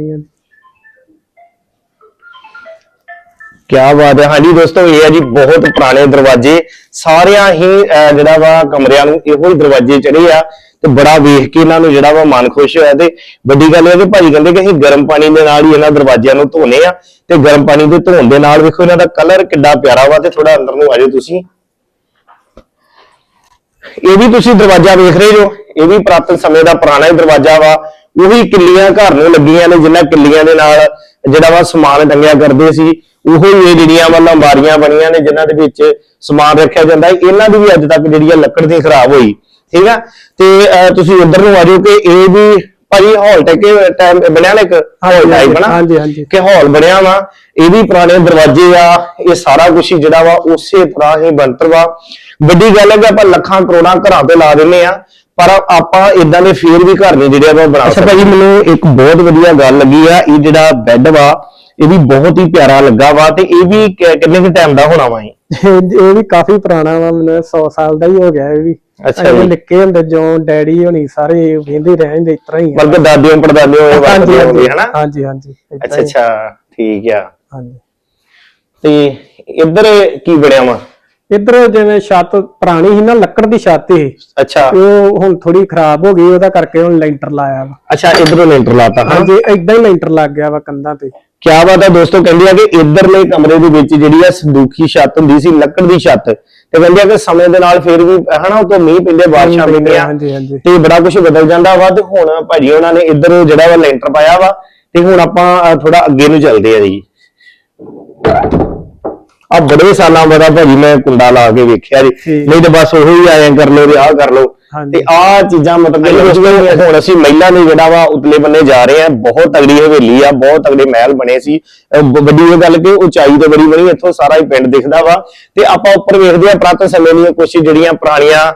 ਰਹੀਆਂ ਨੇ ਕਿਆ ਬਾਤ ਹੈ। ਹਾਂਜੀ ਦੋਸਤੋ, ਇਹ ਹੈ ਜੀ ਬਹੁਤ ਪੁਰਾਣੇ ਦਰਵਾਜ਼ੇ। ਸਾਰਿਆਂ ਹੀ ਜਿਹੜਾ ਵਾ ਕਮਰਿਆਂ ਨੂੰ ਇਹੋ ਹੀ ਦਰਵਾਜ਼ੇ ਚੜੇ ਆ ਤੇ ਬੜਾ ਵੇਖ ਕੇ ਇਹਨਾਂ ਨੂੰ ਜਿਹੜਾ ਵਾ ਮਨ ਖੁਸ਼ ਹੋਇਆ ਤੇ ਵੱਡੀ ਗੱਲ ਇਹ ਕਿ ਭਾਜੀ ਕਹਿੰਦੇ ਕਿ ਅਸੀਂ ਗਰਮ ਪਾਣੀ ਦੇ ਨਾਲ ਹੀ ਇਹਨਾਂ ਦਰਵਾਜ਼ਿਆਂ ਨੂੰ ਧੋਨੇ ਆ ਤੇ ਗਰਮ ਪਾਣੀ ਦੇ ਧੋਣ ਦੇ ਨਾਲ ਵੇਖੋ ਇਹਨਾਂ ਦਾ ਕਲਰ ਕਿੱਡਾ ਪਿਆਰਾ ਵਾ ਤੇ ਥੋੜਾ ਅੰਦਰ ਨੂੰ ਆ ਜਾਓ ਤੁਸੀਂ। ਇਹ ਵੀ ਤੁਸੀਂ ਦਰਵਾਜ਼ਾ ਵੇਖ ਰਹੇ ਹੋ ਇਹ ਵੀ ਪ੍ਰਾਤਨ ਸਮੇਂ ਦਾ ਪੁਰਾਣਾ ਹੀ ਦਰਵਾਜ਼ਾ ਵਾ। ਉਹੀ ਕਿੱਲੀਆਂ ਘਰ ਨੂੰ ਲੱਗੀਆਂ ਨੇ ਜਿਨ੍ਹਾਂ ਕਿੱਲੀਆਂ ਦੇ ਨਾਲ ਜਿਹੜਾ ਵਾ ਸਮਾਨ ਟੰਗਿਆ ਕਰਦੇ ਸੀ ਉਹੋ ਹੀ ਇਹ ਜਿਹੜੀਆਂ ਵਾ ਲੰਬਾਰੀਆਂ ਬਣੀਆਂ ਨੇ ਜਿਨ੍ਹਾਂ ਦੇ ਵਿੱਚ ਸਮਾਨ ਰੱਖਿਆ ਜਾਂਦਾ ਹੈ। ਇਹਨਾਂ ਦੀ ਵੀ ਅੱਜ ਤੱਕ ਜਿਹੜੀ ਆ ਲੱਕੜ ਦੀ ਖਰਾਬ ਹੋਈ ਠੀਕ ਆ? ਤੇ ਤੁਸੀਂ ਉਧਰ ਨੂੰ ਆ ਜਾਓ ਕਿ ਇਹ ਵੀ ਭਾਜੀ ਹਾਲ ਟੈਕੇ ਟਾਈਮ ਬਣਿਆ ਨਾ ਇੱਕ? ਹਾਲ ਟਾਈਪ ਨਾ ਹਾਂਜੀ ਹਾਂਜੀ। ਕਿ ਹਾਲ ਬਣਿਆ ਵਾ ਇਹ ਵੀ ਪੁਰਾਣੇ ਦਰਵਾਜ਼ੇ ਆ ਇਹ ਸਾਰਾ ਕੁਝ ਜਿਹੜਾ ਵਾ ਉਸੇ ਤਰ੍ਹਾਂ ਹੀ ਬਣਤਰ ਵਾ। ਵੱਡੀ ਗੱਲ ਹੈ ਕਿ ਆਪਾਂ ਲੱਖਾਂ ਕਰੋੜਾਂ ਘਰਾਂ ਤੇ ਲਾ ਦਿੰਨੇ ਆ। ਪਰ ਆਪਾਂ ਇਦਾਂ ਦੇ ਫੇਰ ਵੀ ਘਰ ਨਹੀਂ ਜਿਹੜੇ ਆਪਾਂ ਬਣਾ ਸਕਦੇ। ਭਾਜੀ ਮੈਨੂੰ ਇੱਕ ਬਹੁਤ ਵਧੀਆ ਗੱਲ ਲੱਗੀ ਆ ਇਹ ਜਿਹੜਾ ਬੈੱਡ ਵਾ ਇਹ ਵੀ ਬਹੁਤ ਹੀ ਪਿਆਰਾ ਲੱਗਾ ਵਾ ਤੇ ਇਹ ਵੀ ਕਿੰਨੇ ਕੁ ਟਾਈਮ ਦਾ ਹੋਣਾ ਵਾ ਇਹ? ਵੀ ਕਾਫੀ ਪੁਰਾਣਾ ਵਾ ਮੈਨੂੰ 100 ਸਾਲ ਦਾ ਹੀ ਹੋ ਗਿਆ ਇਹ ਵੀ। ਅੱਛਾ ਜੀ। ਨਿੱਕੇ ਹੁੰਦੇ ਜੋ ਡੈਡੀ ਹੋਣੀ ਸਾਰੇ ਵੇਂਦੇ ਰਹਿੰਦੇ ਇਸ ਤਰ੍ਹਾਂ ਹੀ ਆ। ਬਲਕਿ ਦਾਦਿਆਂ ਪੜਦਾਦਿਆਂ ਇਹ ਹਾਂਜੀ ਵਰਤਦੇ ਹੁੰਦੇ ਹਾਂਜੀ ਹਨਾ? ਹਾਂਜੀ ਹਾਂਜੀ ਅੱਛਾ। ਅੱਛਾ ਠੀਕ ਆ। ਹਾਂਜੀ। ਤੇ ਇੱਧਰ ਕੀ ਬਣਿਆ ਵਾ? ਇੱਧਰ ਜਿਵੇਂ ਛੱਤ ਪੁਰਾਣੀ ਸੀ ਨਾ ਲੱਕੜ ਦੀ ਛੱਤ ਸੀ। ਅੱਛਾ। ਉਹ ਹੁਣ ਥੋੜੀ ਖਰਾਬ ਹੋ ਗਈ ਉਹਦਾ ਕਰਕੇ ਹੁਣ ਲੈਂਟਰ ਲਾਇਆ ਵਾ। ਅੱਛਾ ਇਧਰੋਂ ਲੈਂਟਰ ਲਾਤਾ ਹਾਂ। ਹਾਂਜੀ ਏਦਾਂ ਹੀ ਲੈਂਟਰ ਲੱਗ ਗਿਆ ਵਾ ਕੰਧਾਂ ਤੇ। ਕਿਆ ਬਾਤ ਹੈ ਦੋਸਤੋ ਕਹਿੰਦੇ ਆ ਕਿ ਇਧਰਲੇ ਕਮਰੇ ਦੇ ਵਿੱਚ ਜਿਹੜੀ ਆ ਸੰਦੂਖੀ ਛੱਤ ਹੁੰਦੀ ਸੀ ਲੱਕੜ ਦੀ ਛੱਤ ਤੇ ਕਹਿੰਦੇ ਆ ਕਿ ਸਮੇਂ ਦੇ ਨਾਲ ਫਿਰ ਵੀ ਹਨਾ ਉਹ ਤੋਂ ਮੀਂਹ ਪੈਂਦੇ ਬਾਰਿਸ਼ਾਂ ਪੈਂਦੀਆਂ ਹਾਂਜੀ ਹਾਂਜੀ। ਤੇ ਬੜਾ ਕੁਝ ਬਦਲ ਜਾਂਦਾ ਵਾ ਤੇ ਹੁਣ ਭਾਜੀ ਉਹਨਾਂ ਨੇ ਇੱਧਰ ਜਿਹੜਾ ਵਾ ਲੈਂਟਰ ਪਾਇਆ ਵਾ ਤੇ ਹੁਣ ਆਪਾਂ ਥੋੜਾ ਅੱਗੇ ਨੂੰ ਚੱਲਦੇ ਆ ਜੀ। ਆ ਬੜੇ ਸਾਲਾਂ ਬਾਅਦ ਆ ਭਾਜੀ ਮੈਂ ਕੁੰਡਾ ਲਾ ਕੇ ਵੇਖਿਆ ਜੀ। ਨਹੀਂ ਤੇ ਬਸ ਉਹੀ ਆਇਆ ਕਰ ਲੋ ਤੇ ਆਹ ਕਰ ਲੋ। ਤੇ ਆਹ ਚੀਜ਼ਾਂ ਮਤਲਬ ਹੁਣ ਅਸੀਂ ਮਹਿਲਾ ਨੇ ਜਿਹੜਾ ਵਾ ਉਤਲੇ ਬੰਨੇ ਜਾ ਰਹੇ ਆ ਬਹੁਤ ਤਗੜੀ ਹਵੇਲੀ ਆ ਬਹੁਤ ਤਗੜੇ ਮਹਿਲ ਬਣੇ ਸੀ। ਵੱਡੀ ਇਹ ਗੱਲ ਕਿ ਉਚਾਈ ਤੇ ਬੜੀ ਬਣੀ ਇੱਥੋਂ ਸਾਰਾ ਹੀ ਪਿੰਡ ਦਿਖਦਾ ਵਾ। ਤੇ ਆਪਾਂ ਉੱਪਰ ਵੇਖਦੇ ਆ ਪ੍ਰਾਤਨ ਸਮੇਂ ਦੀਆਂ ਕੁਛ ਜਿਹੜੀਆਂ ਪੁਰਾਣੀਆਂ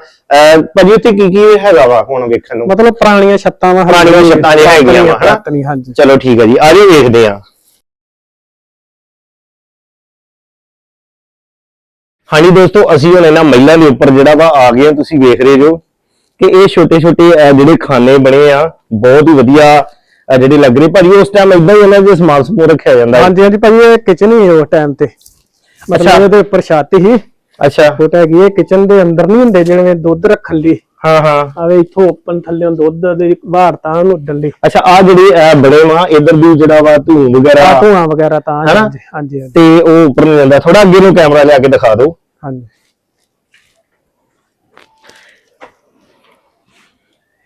ਭਾਜੀ ਉੱਥੇ ਕੀ ਕੀ ਹੈਗਾ ਵਾ ਹੁਣ ਵੇਖਣ ਨੂੰ? ਮਤਲਬ ਪੁਰਾਣੀਆਂ ਛੱਤਾਂ ਵਾ ਪੁਰਾਣੀਆਂ ਛੱਤਾਂ ਜਿਹੜੀਆਂ ਹੈਗੀਆਂ ਵਾ, ਹਨਾ? ਚਲੋ ਠੀਕ ਹੈ ਜੀ ਆਜੋ ਵੇਖਦੇ ਆ। ਹਾਂਜੀ ਦੋਸਤੋ ਅਸੀਂ ਹੁਣ ਇਹਨਾਂ ਮਹਿਲਾਂ ਦੇ ਉੱਪਰ ਜਿਹੜਾ ਵਾ ਆ ਗਏ ਹਾਂ ਤੁਸੀਂ ਵੇਖ ਰਹੇ ਜੋ ਕਿ ਇਹ ਛੋਟੇ ਛੋਟੇ ਜਿਹੜੇ ਖਾਨੇ ਬਣੇ ਆ ਬਹੁਤ ਹੀ ਵਧੀਆ ਜਿਹੜੇ ਲੱਗ ਰਹੇ। ਭਾਜੀ ਉਸ ਟਾਈਮ ਇਦਾਂ ਹੀ ਇਹਨਾਂ ਦੇ ਸਮਾਨ ਸਮੂਹ ਰੱਖਿਆ ਜਾਂਦਾ ਹਾਂਜੀ ਹਾਂਜੀ ਭਾਜੀ ਇਹ ਕਿਚਨ ਹੀ ਉਸ ਟਾਈਮ ਤੇ। ਮਤਲਬ ਇਹਦੇ ਉੱਪਰ ਛੱਤ ਹੀ। ਅੱਛਾ। ਛੋਟ ਹੈਗੀ ਇਹ ਕਿਚਨ ਦੇ ਅੰਦਰ ਨਹੀਂ ਹੁੰਦੇ ਜਿਵੇਂ ਦੁੱਧ ਰੱਖਣ ਲਈ। ਹਾਂ ਹਾਂ। ਆਵੇ ਇੱਥੋਂ ਓਪਨ ਥੱਲੇੋਂ ਦੁੱਧ ਦੇ ਬਾਹਰ ਤਾਂ ਉੱਡਣ ਲਈ ਅੱਛਾ ਆ ਜਿਹੜੇ ਅਹ, ਬਣੇ ਵਾ ਇਧਰ ਦੀ ਜਿਹੜਾ ਵਾ ਧੂੰ ਆ ਵਗੈਰਾ ਧੂਆਂ ਵਗੈਰਾ ਤਾਂ ਹਨਾ? ਹਾਂਜੀ ਹਾਂਜੀ ਹਾਂਜੀ, ਤੇ ਉਹ ਉੱਪਰ ਨੂੰ ਜਾਂਦਾ। ਥੋੜਾ ਅੱਗੇ ਨੂੰ ਕੈਮਰਾ ਲਿਆ ਕੇ ਦਿਖਾ ਦਿਓ। ਹਾਂਜੀ।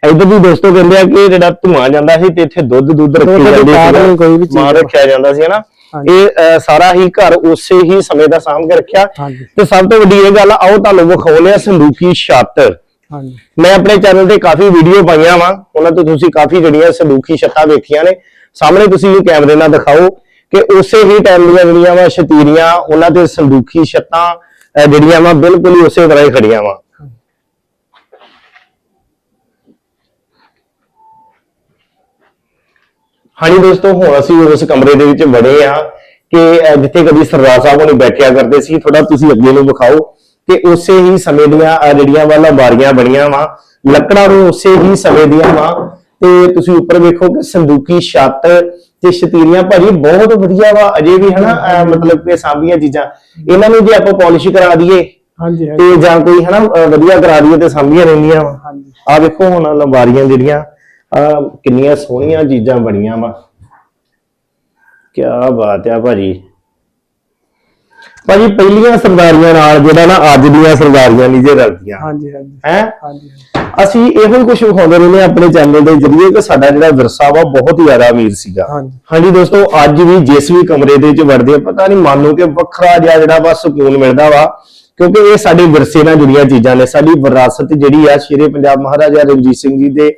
ਇਧਰ ਵੀ ਦੋਸਤੋ ਕਹਿੰਦੇ ਆ ਕਿ ਜਿਹੜਾ ਧੂਆਂ ਜਾਂਦਾ ਸੀ ਤੇ ਇੱਥੇ ਦੁੱਧ ਦੁੱਧ ਰੱਖੀ ਦੁੱਧ ਦੀ ਜਾਂਦੀ ਸੀ ਨਹੀਂ ਕੋਈ ਵੀ ਚੀਜ਼ ਰੱਖਿਆ ਜਾਂਦਾ ਸੀ ਹਨਾ? ਹਾਂਜੀ। ਇਹ ਅਹ, ਸਾਰਾ ਹੀ ਘਰ ਉਸੇ ਹੀ ਸਮੇਂ ਦਾ ਸਾਂਭ ਕੇ ਰੱਖਿਆ। ਹਾਂਜੀ। ਤੇ ਸਭ ਤੋਂ ਵੱਡੀ ਇਹ ਗੱਲ ਆਓ ਤੁਹਾਨੂੰ ਵਿਖਾਉਂਦੇ ਆ ਸੰਦੂਕੀ ਛੱਤ। ਹਾਂਜੀ। ਮੈਂ ਆਪਣੇ ਚੈਨਲ ਤੇ ਕਾਫੀ ਵੀਡੀਓ ਪਾਈਆਂ ਵਾ। ਉਹਨਾਂ ਤੋਂ ਤੁਸੀਂ ਕਾਫੀ ਜਿਹੜੀਆਂ ਸੰਦੂਕੀ ਛੱਤਾਂ ਵੇਖੀਆਂ ਨੇ। ਸਾਹਮਣੇ ਤੁਸੀਂ ਵੀ ਕੈਮਰੇ ਨਾਲ ਦਿਖਾਓ ਕਿ ਉਸੇ ਹੀ ਟਾਈਮ ਦੀਆਂ ਜਿਹੜੀਆਂ ਵਾ ਸ਼ਤੀਰੀਆਂ ਉਹਨਾਂ ਤੇ ਸੰਦੂਖੀ ਛੱਤਾਂ ਜਿਹੜੀਆਂ ਵਾ ਬਿਲਕੁਲ ਹੀ ਉਸੇ ਤਰ੍ਹਾਂ ਹੀ ਖੜੀਆਂ ਵਾ। ਹਾਂਜੀ ਦੋਸਤੋ, ਹੁਣ ਅਸੀਂ ਉਸ ਕਮਰੇ ਦੇ ਵਿੱਚ ਵੜੇ ਆ ਕਿ ਜਿੱਥੇ ਕਦੀ ਸਰਦਾਰ ਸਾਹਿਬ ਹੁਣੀ ਬੈਠਿਆ ਕਰਦੇ ਸੀ। ਥੋੜਾ ਤੁਸੀਂ ਅੱਗੇ ਨੂੰ ਵਿਖਾਓ। ਕਿ ਉਸੇ ਹੀ ਸਮੇਂ ਦੀਆਂ ਅਹ, ਜਿਹੜੀਆਂ ਵਾ ਲੰਬਾਰੀਆਂ ਬਣੀਆਂ ਵਾ ਲੱਕੜਾਂ ਨੂੰ ਉਸੇ ਹੀ ਸਮੇਂ ਦੀਆਂ ਵਾ। ਤੇ ਤੁਸੀਂ ਉੱਪਰ ਵੇਖੋ ਕਿ ਸੰਦੂਕੀ ਛੱਤ ਤੇ ਸ਼ਤੀਰੀਆਂ ਭਾਜੀ ਬਹੁਤ ਵਧੀਆ ਵਾ ਅਜੇ ਵੀ ਹਨਾ ਅਹ, ਮਤਲਬ ਕਿ ਸਾਂਭੀਆਂ ਚੀਜ਼ਾਂ। ਇਹਨਾਂ ਨੂੰ ਜੇ ਆਪਾਂ ਪਾਲਿਸ਼ ਕਰਾ ਦਈਏ ਹਾਂਜੀ ਹਾਂਜੀ। ਤੇ ਜਾਂ ਕੋਈ ਹਨਾ ਅਹ, ਵਧੀਆ ਕਰਾ ਦਈਏ ਤੇ ਸਾਂਭੀਆਂ ਰਹਿੰਦੀਆਂ ਵਾ। ਹਾਂਜੀ। ਆ ਵੇਖੋ ਹੁਣ ਲੰਬਾਰੀਆਂ ਜਿਹੜੀਆਂ ਆ ਕਿੰਨੀਆਂ ਸੋਹਣੀਆਂ ਚੀਜ਼ਾਂ ਬਣੀਆਂ ਵਾ। ਕੀ ਬਾਤ ਆ ਭਾਜੀ। ਭਾਜੀ ਪਹਿਲੀਆਂ ਸਰਦਾਰੀਆਂ ਨਾਲ ਜਿਹੜਾ ਨਾ ਅੱਜ ਦੀਆਂ ਸਰਦਾਰੀਆਂ ਨਹੀਂ ਜੇ ਰਲਦੀਆਂ। ਹਾਂਜੀ ਹਾਂਜੀ। ਹੈ? ਹਾਂਜੀ ਅਸੀਂ ਇਹੋ ਹੀ ਕੁਝ ਵਿਖਾਉਂਦੇ ਰਹਿੰਦੇ ਆਪਣੇ ਚੈਨਲ ਦੇ ਜਰੀਏ ਕਿ ਸਾਡਾ ਜਿਹੜਾ ਵਿਰਸਾ ਵਾ ਬਹੁਤ ਹੀ ਜ਼ਿਆਦਾ ਅਮੀਰ ਸੀਗਾ। ਹਾਂਜੀ। ਹਾਂਜੀ ਦੋਸਤੋ ਅੱਜ ਵੀ ਜਿਸ ਵੀ ਕਮਰੇ ਦੇ ਵਿੱਚ ਵੜਦੇ ਆ ਪਤਾ ਨਹੀਂ ਮਨ ਨੂੰ ਕਿ ਵੱਖਰਾ ਜਿਹਾ ਜਿਹੜਾ ਵਾ ਸਕੂਨ ਮਿਲਦਾ ਵਾ ਕਿਉਂਕਿ ਇਹ ਸਾਡੇ ਵਿਰਸੇ ਨਾਲ ਜੁੜੀਆਂ ਚੀਜ਼ਾਂ ਨੇ। ਸਾਡੀ ਵਿਰਾਸਤ ਜਿਹੜੀ ਆ ਸ਼ੇਰੇ ਪੰਜਾਬ ਮਹਾਰਾਜਾ ਰਣਜੀਤ ਸਿੰਘ ਜੀ ਦੇ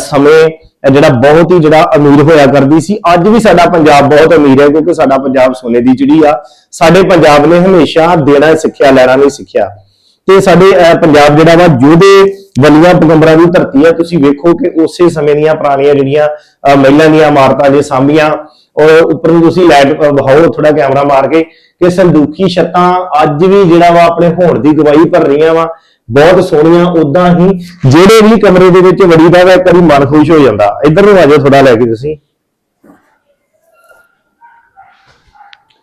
ਸਮੇਂ ਜਿਹੜਾ ਬਹੁਤ ਹੀ ਜਿਹੜਾ ਅਮੀਰ ਹੋਇਆ ਕਰਦੀ ਸੀ ਅੱਜ ਵੀ ਸਾਡਾ ਪੰਜਾਬ ਬਹੁਤ ਅਮੀਰ ਹੈ ਕਿਉਂਕਿ ਸਾਡਾ ਪੰਜਾਬ ਸੋਨੇ ਦੀ ਚਿੜੀ ਆ। ਸਾਡੇ ਪੰਜਾਬ ਨੇ ਹਮੇਸ਼ਾ ਦੇਣਾ ਸਿੱਖਿਆ ਲੈਣਾ ਨਹੀਂ ਸਿੱਖਿਆ। ਤੇ ਸਾਡੇ ਪੰਜਾਬ ਜਿਹੜਾ ਵਾ ਯੋਧੇ ਵਲੀਆਂ ਪੈਗੰਬਰਾਂ ਦੀ ਧਰਤੀ ਆ। ਤੁਸੀਂ ਵੇਖੋ ਕਿ ਉਸੇ ਸਮੇਂ ਦੀਆਂ ਪੁਰਾਣੀਆਂ ਜਿਹੜੀਆਂ ਅਹ, ਮਹਿਲਾਂ ਦੀਆਂ ਇਮਾਰਤਾਂ ਜੇ ਸਾਂਭੀਆਂ ਔਰ ਉੱਪਰ ਨੂੰ ਤੁਸੀਂ ਲਾਈਟ ਵਹਾਓ ਥੋੜਾ ਕੈਮਰਾ ਮਾਰ ਕੇ ਕਿ ਸੰਦੂਕੀ ਛੱਤਾਂ ਅੱਜ ਵੀ ਜਿਹੜਾ ਵਾ ਆਪਣੇ ਹੋਣ ਦੀ ਗਵਾਹੀ ਭਰ ਰਹੀਆਂ ਵਾ। ਬਹੁਤ ਸੋਹਣੀਆਂ ਉਦਾਂ ਹੀ ਜਿਹੜੇ ਵੀ ਕਮਰੇ ਦੇ ਵਿੱਚ ਵੜੀਦਾ ਵਾ ਕਦੀ ਮਨ ਖੁਸ਼ ਹੋ ਜਾਂਦਾ। ਇੱਧਰ ਨੂੰ ਆ ਜਾਓ ਥੋੜਾ ਲੈ ਕੇ ਤੁਸੀਂ।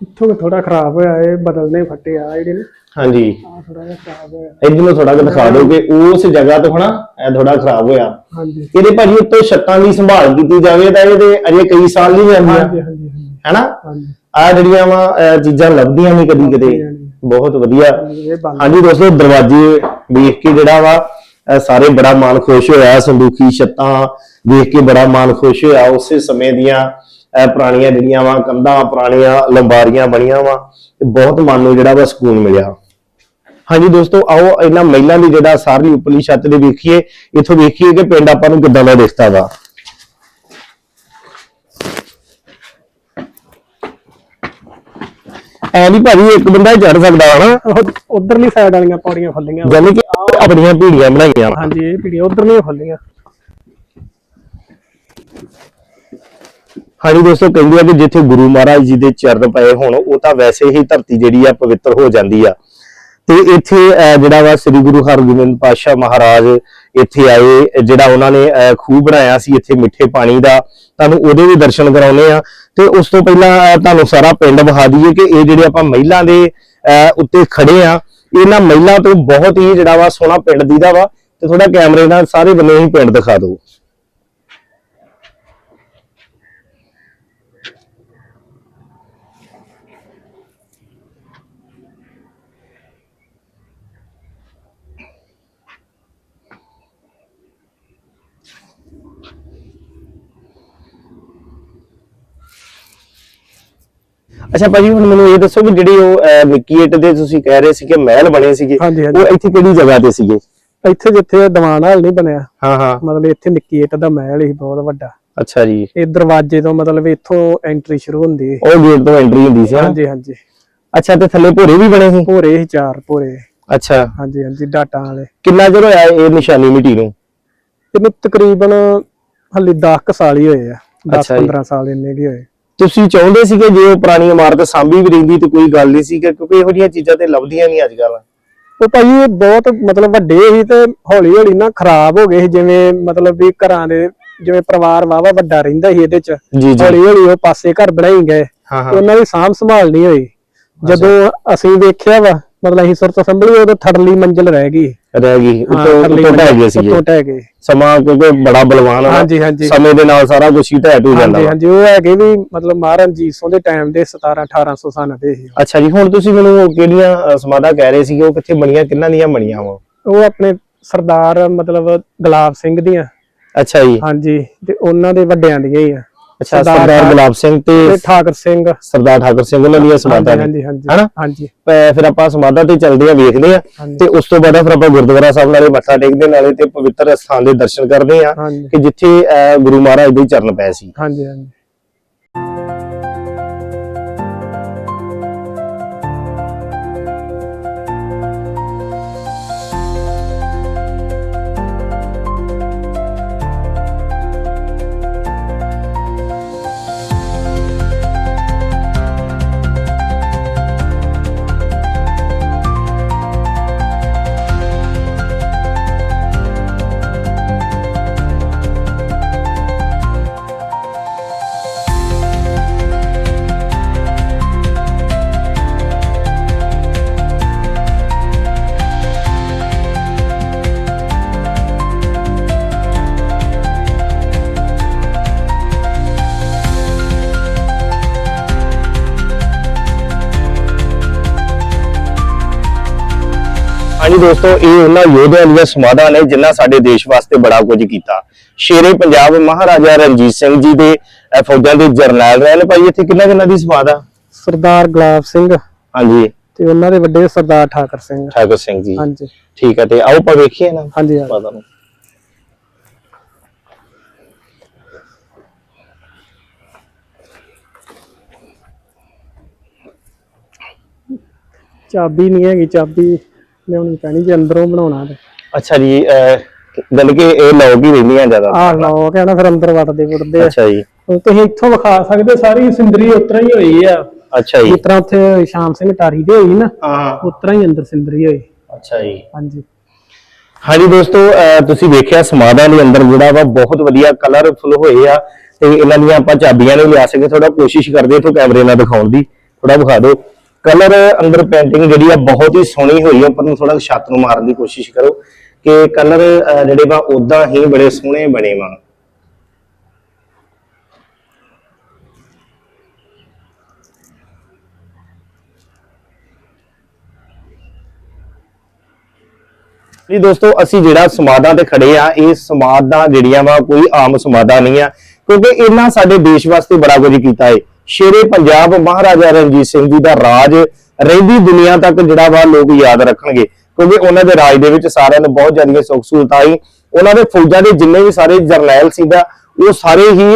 ਇੱਥੋਂ ਥੋੜਾ ਖਰਾਬ ਹੋਇਆ ਇਹ ਬਦਲਨੇ ਫੱਟੇ ਆ ਜਿਹੜੇ ਨੇ। ਹਾਂਜੀ। ਆ ਥੋੜਾ ਜਿਹਾ ਖਰਾਬ ਹੋਇਆ। ਇੱਧਰ ਨੂੰ ਥੋੜਾ ਜਿਹਾ ਦਿਖਾ ਦਿਓ ਕਿ ਉਸ ਜਗ੍ਹਾ ਤੋਂ ਹਨਾ ਇਹ ਥੋੜਾ ਖਰਾਬ ਹੋਇਆ। ਹਾਂਜੀ। ਇਹਦੇ ਭਾਜੀ ਉੱਤੋਂ ਛੱਤਾਂ ਦੀ ਸੰਭਾਲ ਕੀਤੀ ਜਾਵੇ ਤਾਂ ਇਹਦੇ ਅਜੇ ਕਈ ਸਾਲ ਨਹੀਂ ਜਾਂਦੀਆਂ। ਹਾਂਜੀ ਹਾਂਜੀ ਹਾਂਜੀ। ਹੈਨਾ? ਹਾਂਜੀ। ਆ ਜਿਹੜੀਆਂ ਵਾ ਚੀਜ਼ਾਂ ਲੱਭਦੀਆਂ ਨਹੀਂ ਕਦੀ ਕਦੇ। ਬਹੁਤ ਵਧੀਆ। ਹਾਂਜੀ ਦੋਸਤੋ ਦਰਵਾਜ਼ੇ ਵੇਖ ਕੇ ਜਿਹੜਾ ਵਾ ਸਾਰੇ ਬੜਾ ਮਨ ਖੁਸ਼ ਹੋਇਆ ਸੰਦੂਖੀ ਛੱਤਾਂ ਵੇਖ ਕੇ ਬੜਾ ਮਨ ਖੁਸ਼ ਹੋਇਆ। ਉਸੇ ਸਮੇਂ ਦੀਆਂ ਪੁਰਾਣੀਆਂ ਜਿਹੜੀਆਂ ਵਾ ਕੰਧਾਂ ਪੁਰਾਣੀਆਂ ਲੰਬਾਰੀਆਂ ਬਣੀਆਂ ਵਾ ਬਹੁਤ ਮਨ ਨੂੰ ਜਿਹੜਾ ਵਾ ਸਕੂਨ ਮਿਲਿਆ। ਹਾਂਜੀ ਦੋਸਤੋ ਆਓ ਇਹਨਾਂ ਮਹਿਲਾਂ ਦੀ ਜਿਹੜਾ ਸਾਰੀ ਉੱਪਰਲੀ ਛੱਤ ਦੇ ਵੇਖੀਏ। ਇੱਥੋਂ ਵੇਖੀਏ ਕਿ ਪਿੰਡ ਆਪਾਂ ਨੂੰ ਕਿੱਦਾਂ ਦਾ ਦਿਖਦਾ ਵਾ। ਐ ਨਹੀਂ ਭਾਜੀ ਇੱਕ ਬੰਦਾ ਹੀ ਚੜ ਸਕਦਾ ਹਨਾ ਉਧਰਲੀ ਸਾਈਡ ਵਾਲੀਆਂ ਪੌੜੀਆਂ ਖੁੱਲੀਆਂ ਯਾਨੀ ਕਿ ਆਪਣੀਆਂ ਪੀੜੀਆਂ ਬਣਾਈਆਂ ਵਾ। ਹਾਂਜੀ ਇਹ ਪੀੜੀਆਂ ਉਧਰਲੀਆਂ ਖੁੱਲੀਆਂ। ਹਾਂਜੀ ਦੋਸਤੋ ਕਹਿੰਦੇ ਆ ਕਿ ਜਿੱਥੇ ਗੁਰੂ ਮਹਾਰਾਜ ਜੀ ਦੇ ਚਰਨ ਪਏ ਹੋਣ ਉਹ ਤਾਂ ਵੈਸੇ ਹੀ ਧਰਤੀ ਜਿਹੜੀ ਆ ਪਵਿੱਤਰ ਹੋ ਜਾਂਦੀ ਆ। ਤੇ ਇੱਥੇ ਜਿਹੜਾ ਵਾ ਸ੍ਰੀ ਗੁਰੂ ਹਰਗੋਬਿੰਦ ਪਾਤਸ਼ਾਹ ਮਹਾਰਾਜ ਇੱਥੇ ਆਏ ਜਿਹੜਾ ਉਹਨਾਂ ਨੇ ਖੂਹ ਬਣਾਇਆ ਸੀ ਇੱਥੇ ਮਿੱਠੇ ਪਾਣੀ ਦਾ ਤੁਹਾਨੂੰ ਉਹਦੇ ਵੀ ਦਰਸ਼ਨ ਕਰਾਉਨੇ ਆ ਤੇ ਉਸ ਤੋਂ ਪਹਿਲਾਂ ਤੁਹਾਨੂੰ ਸਾਰਾ ਪਿੰਡ ਵਿਖਾ ਦਈਏ ਕਿ ਇਹ ਜਿਹੜੇ ਆਪਾਂ ਮਹਿਲਾ ਦੇ ਅਹ, ਉੱਤੇ ਖੜੇ ਆ ਇਹਨਾਂ ਮਹਿਲਾ ਤੋਂ ਬਹੁਤ ਹੀ ਜਿਹੜਾ ਵਾ ਸੋਹਣਾ ਪਿੰਡ ਦੀਦਾ ਵਾ ਤੇ ਥੋੜਾ ਕੈਮਰੇ ਨਾਲ ਸਾਰੇ ਬੰਨੇ ਹੀ ਪਿੰਡ ਦਿਖਾ ਦਿਓ। ਅੱਛਾ ਭਾਜੀ ਹੁਣ ਮੈਨੂੰ ਇਹ ਦੱਸੋ ਕਿ ਜਿਹੜੀ ਉਹ ਇੱਟ ਦੇ ਤੁਸੀਂ ਕਹਿ ਰਹੇ ਸੀ ਕਿ ਮਹਿਲ ਬਣੇ ਸੀਗੇ ਹਾਂਜੀ, ਹਾਂਜੀ। ਉਹ ਇੱਥੇ ਕਿਹੜੀ ਜਗ੍ਹਾ ਤੇ ਸੀਗੇ? ਇੱਥੇ ਜਿੱਥੇ ਦੀਵਾਨ ਹਾਲ ਨਹੀਂ ਬਣਿਆ। ਹਾਂ ਹਾਂ। ਮਤਲਬ ਇੱਥੇ ਨਿੱਕੀ ਇੱਟ ਦਾ ਮਹਿਲ ਹੀ ਬਹੁਤ ਵੱਡਾ। ਅੱਛਾ ਜੀ। ਇਹ ਦਰਵਾਜ਼ੇ ਤੋਂ ਮਤਲਬ ਇੱਥੋਂ ਐਂਟਰੀ ਸ਼ੁਰੂ ਹੁੰਦੀ ਹੈ ਉਹ ਗੇਟ ਤੋਂ ਐਂਟਰੀ ਹੁੰਦੀ ਸੀ ਹਾਂਜੀ ਹਾਂਜੀ। ਅੱਛਾ ਤੇ ਥੱਲੇ ਭੋਰੇ ਵੀ ਬਣੇ ਸੀ? ਭੋਰੇ ਹੀ ਚਾਰ ਭੋਰੇ। ਅੱਛਾ। ਹਾਂਜੀ ਹਾਂਜੀ ਡਾਟਾਂ ਵਾਲੇ। ਕਿੰਨਾ ਚਿਰ ਹੋਇਆ ਇਹ ਨਿਸ਼ਾਨੀ ਮਿੱਟੀ ਨੂੰ? ਇਹਨੂੰ ਤਕਰੀਬਨ ਹਲੇ 10 ਕੁ ਸਾਲ ਹੀ ਹੋਏ ਆ। 10 ਅੱਛਾ ਜੀ। 15 ਸਾਲ ਇੰਨੇ ਕੀ ਹੋਏ। ਤੁਸੀਂ ਚਾਹੁੰਦੇ ਸੀ ਕਿ ਜੇ ਉਹ ਪੁਰਾਣੀ ਇਮਾਰਤ ਸਾਂਭੀ ਵੀ ਰਹਿੰਦੀ ਤੇ ਕੋਈ ਗੱਲ ਨਹੀਂ ਸੀ ਕਿਉਂਕਿ ਇਹੋ ਜਿਹੀਆਂ ਚੀਜ਼ਾਂ ਤੇ ਲੱਭਦੀਆਂ ਨਹੀਂ ਅੱਜ ਕੱਲ ਉਹ ਭਾਈ ਇਹ ਬਹੁਤ ਮਤਲਬ ਵੱਡੇ ਸੀ ਤੇ ਹੌਲੀ ਹੌਲੀ ਨਾ ਖਰਾਬ ਹੋ ਗਏ ਸੀ ਜਿਵੇਂ ਮਤਲਬ ਵੀ ਘਰਾਂ ਦੇ ਜਿਵੇਂ ਪਰਿਵਾਰ ਵਾਵਾ ਵੱਡਾ ਰਹਿੰਦਾ ਸੀ ਇਹਦੇ ਚ। ਹੌਲੀ ਹੌਲੀ ਉਹ ਪਾਸੇ ਘਰ ਬਣਾਈ ਗਏ। ਉਹਨਾਂ ਦੀ ਸਾਂਭ ਸੰਭਾਲ ਨਹੀਂ ਹੋਈ। ਜਦੋਂ ਅਸੀਂ ਵੇਖਿਆ ਵਾ ਮਤਲਬ ਅਸੀਂ ਸੁਰਤ ਸੰਭਲੀ ਉਦੋਂ ਥੜਲੀ ਮੰਜ਼ਿਲ ਰਹਿ ਗਈ। ਰਹਿ ਗਈ ਉੱਤੋਂ ਉੱਤੋਂ ਢਹਿ ਗਏ ਸੀਗੇ। ਉੱਤੋਂ ਢਹਿ ਗਏ। ਸਮਾਂ ਕਿਉਂਕਿ ਬੜਾ ਬਲਵਾਨ ਆ ਹਾਂਜੀ ਹਾਂਜੀ। ਸਮੇਂ ਦੇ ਨਾਲ ਸਾਰਾ ਕੁਝ ਹੀ ਢਹਿ ਢੂ ਜਾਂਦਾ ਹਾਂਜੀ। ਹਾਂਜੀ ਉਹ ਹੈਗੇ ਵੀ ਮਤਲਬ ਮਹਾਰਾਜ ਜੀਸੋਂ ਦੇ ਟਾਈਮ ਦੇ 17 1800 ਸਨ ਦੇ ਸੀ ਅੱਛਾ ਜੀ ਹੁਣ ਤੁਸੀਂ ਮੈਨੂੰ ਉਹ ਕਿਹੜੀਆਂ ਸਮਾਧਾਂ ਕਹਿ ਰਹੇ ਸੀਗੇ ਉਹ ਕਿੱਥੇ ਬਣੀਆਂ ਕਿੰਨਾਂ ਦੀਆਂ ਬਣੀਆਂ ਵਾ? ਉਹ ਆਪਣੇ ਸਰਦਾਰ ਮਤਲਬ ਗੁਲਾਬ ਸਿੰਘ ਦੀਆਂ। ਅੱਛਾ ਜੀ। ਹਾਂਜੀ ਤੇ ਉਹਨਾਂ ਦੇ ਵੱਡਿਆਂ ਦੀਆਂ ਹੀ ਆ। ਅੱਛਾ ਸਰਦਾਰ ਗੁਲਾਬ ਸਿੰਘ ਤੇ ਠਾਕਰ ਸਿੰਘ। ਸਰਦਾਰ ਠਾਕਰ ਸਿੰਘ ਉਹਨਾਂ ਦੀਆਂ ਸਮਾਧਾਂ ਨੇ ਹਨਾ? ਹਾਂਜੀ। ਫਿਰ ਆਪਾਂ ਸਮਾਧਾਂ ਤੇ ਚੱਲਦੇ ਆ ਵੇਖਦੇ ਆ। ਤੇ ਉਸ ਤੋਂ ਬਾਅਦ ਫਿਰ ਆਪਾਂ ਗੁਰਦੁਆਰਾ ਸਾਹਿਬ ਨਾਲੇ ਮੱਥਾ ਟੇਕਦੇ ਨਾਲੇ ਤੇ ਪਵਿੱਤਰ ਸਥਾਨ ਦੇ ਦਰਸ਼ਨ ਕਰਦੇ ਆ ਕਿ ਜਿੱਥੇ ਗੁਰੂ ਮਹਾਰਾਜ ਦੇ ਚਰਨ ਪਏ ਸੀ। ਹਾਂਜੀ ਹਾਂਜੀ। ਹਾਂਜੀ ਦੋਸਤੋ ਇਹ ਉਹਨਾਂ ਯੋਧਿਆਂ ਦੀਆਂ ਸਮਾਧਾਂ ਨੇ ਜਿਨ੍ਹਾਂ ਸਾਡੇ ਦੇਸ਼ ਵਾਸਤੇ ਬੜਾ ਕੁਝ ਕੀਤਾ। ਸ਼ੇਰੇ ਪੰਜਾਬ ਮਹਾਰਾਜਾ ਰਣਜੀਤ ਸਿੰਘ ਜੀ ਦੇ ਫੌਜਾਂ ਦੇ ਜਰਨੈਲ ਰਹੇ ਨੇ। ਭਾਈ ਇੱਥੇ ਕਿੰਨਾ ਕਿੰਨਾ ਦੀ ਸਮਾਧਾ ਸਰਦਾਰ ਗੁਲਾਬ ਸਿੰਘ ਹਾਂਜੀ। ਤੇ ਉਹਨਾਂ ਦੇ ਵੱਡੇ ਸਰਦਾਰ ਠਾਕਰ ਸਿੰਘ। ਠਾਕੁਰ ਸਿੰਘ ਜੀ। ਹਾਂਜੀ। ਠੀਕ ਹੈ ਤੇ ਆਓ ਆਪਾਂ ਵੇਖੀਏ ਨਾ ਹਾਂਜੀ ਹਾਂਜੀ। ਸਮਾਧਾਂ ਨੂੰ। ਚਾਬੀ ਨਹੀਂ ਹੈਗੀ ਚਾਬੀ। ਲਿਆਉਣੀ ਪੈਣੀ ਜੇ ਅੰਦਰੋਂ ਬਣਾਉਣਾ ਤੇ। ਅੱਛਾ ਜੀ ਜਾਣੀ ਕਿ ਇਹ ਲੋਕ ਹੀ ਰਹਿੰਦੀਆਂ ਜ਼ਿਆਦਾ। ਆਹ ਲਓ ਕਹਿੰਦਾ ਫਿਰ ਅੰਦਰ ਵੜਦੇ ਆ। ਅੱਛਾ ਜੀ। ਤੁਸੀਂ ਇੱਥੋਂ ਵਿਖਾ ਸਕਦੇ ਸਾਰੀ ਸਿੰਦਰੀ ਉਤਰਾ ਹੀ ਹੋਈ ਆ। ਅੱਛਾ ਜੀ। ਤਰ੍ਹਾਂ ਉੱਥੇ ਸ਼ਾਮ ਸਿੰਘ ਟਾਰੀ ਦੇ ਹੋਈ ਨਾ ਹਾਂ ਉਤਰਾ ਹੀ ਅੰਦਰ ਸਿੰਦਰੀ ਹੋਈ। ਅੱਛਾ ਜੀ। ਹਾਂਜੀ। ਹਾਂਜੀ ਦੋਸਤੋ ਤੁਸੀਂ ਵੇਖਿਆ ਸਮਾਧਾਂ ਦੇ ਅੰਦਰ ਜਿਹੜਾ ਵਾ ਬਹੁਤ ਵਧੀਆ ਕਲਰਫੁਲ ਹੋਏ ਆ ਤੇ ਇਹਨਾਂ ਦੀਆਂ ਆਪਾਂ ਚਾਬੀਆਂ ਨਹੀਂ ਲਿਆ ਸਕਦੇ ਥੋੜਾ ਕੋਸ਼ਿਸ਼ ਕਰਦੇ ਇਥੋਂ ਕੈਮਰੇ ਨਾਲ ਦਿਖਾਉਣ ਦੀ। ਥੋੜਾ ਵਿਖਾ ਦਿਓ। ਕਲਰ ਅੰਦਰ ਪੇਂਟਿੰਗ ਜਿਹੜੀ ਆ ਬਹੁਤ ਹੀ ਸੋਹਣੀ ਹੋਈ ਆ। ਪਰ ਨੂੰ ਥੋੜਾ ਛੱਤ ਨੂੰ ਮਾਰਨ ਦੀ ਕੋਸ਼ਿਸ਼ ਕਰੋ ਕਿ ਕਲਰ ਜਿਹੜੇ ਵਾ ਉਦਾਂ ਹੀ ਬੜੇ ਸੋਹਣੇ ਬਣੇ ਵਾ। ਜੀ ਦੋਸਤੋ, ਅਸੀਂ ਜਿਹੜਾ ਸਮਾਦਾਂ ਤੇ ਖੜੇ ਆ, ਇਹ ਸਮਾਦਾਂ ਜਿਹੜੀਆਂ ਵਾ, ਕੋਈ ਆਮ ਸਮਾਦਾ ਨਹੀਂ ਆ, ਕਿਉਂਕਿ ਇਹਨਾਂ ਸਾਡੇ ਦੇਸ਼ ਵਾਸਤੇ ਬੜਾ ਕੁਝ ਕੀਤਾ ਹੈ ਸ਼ੇਰੇ ਪੰਜਾਬ ਮਹਾਰਾਜਾ ਰਣਜੀਤ ਸਿੰਘ ਜੀ ਦਾ ਰਾਜ ਰਹਿੰਦੀ ਦੁਨੀਆ ਤੱਕ ਜਿਹੜਾ ਵਾ ਲੋਕ ਯਾਦ ਰੱਖਣਗੇ। ਕਿਉਂਕਿ ਉਹਨਾਂ ਦੇ ਰਾਜ ਦੇ ਵਿੱਚ ਸਾਰਿਆਂ ਨੂੰ ਬਹੁਤ ਜ਼ਿਆਦੀਆਂ ਸੁੱਖ ਸਹੂਲਤਾਂ ਆਈ ਉਹਨਾਂ ਦੇ ਫੌਜਾਂ ਦੇ ਜਿੰਨੇ ਵੀ ਸਾਰੇ ਜਰਨੈਲ ਸੀਗਾ ਉਹ ਸਾਰੇ ਹੀ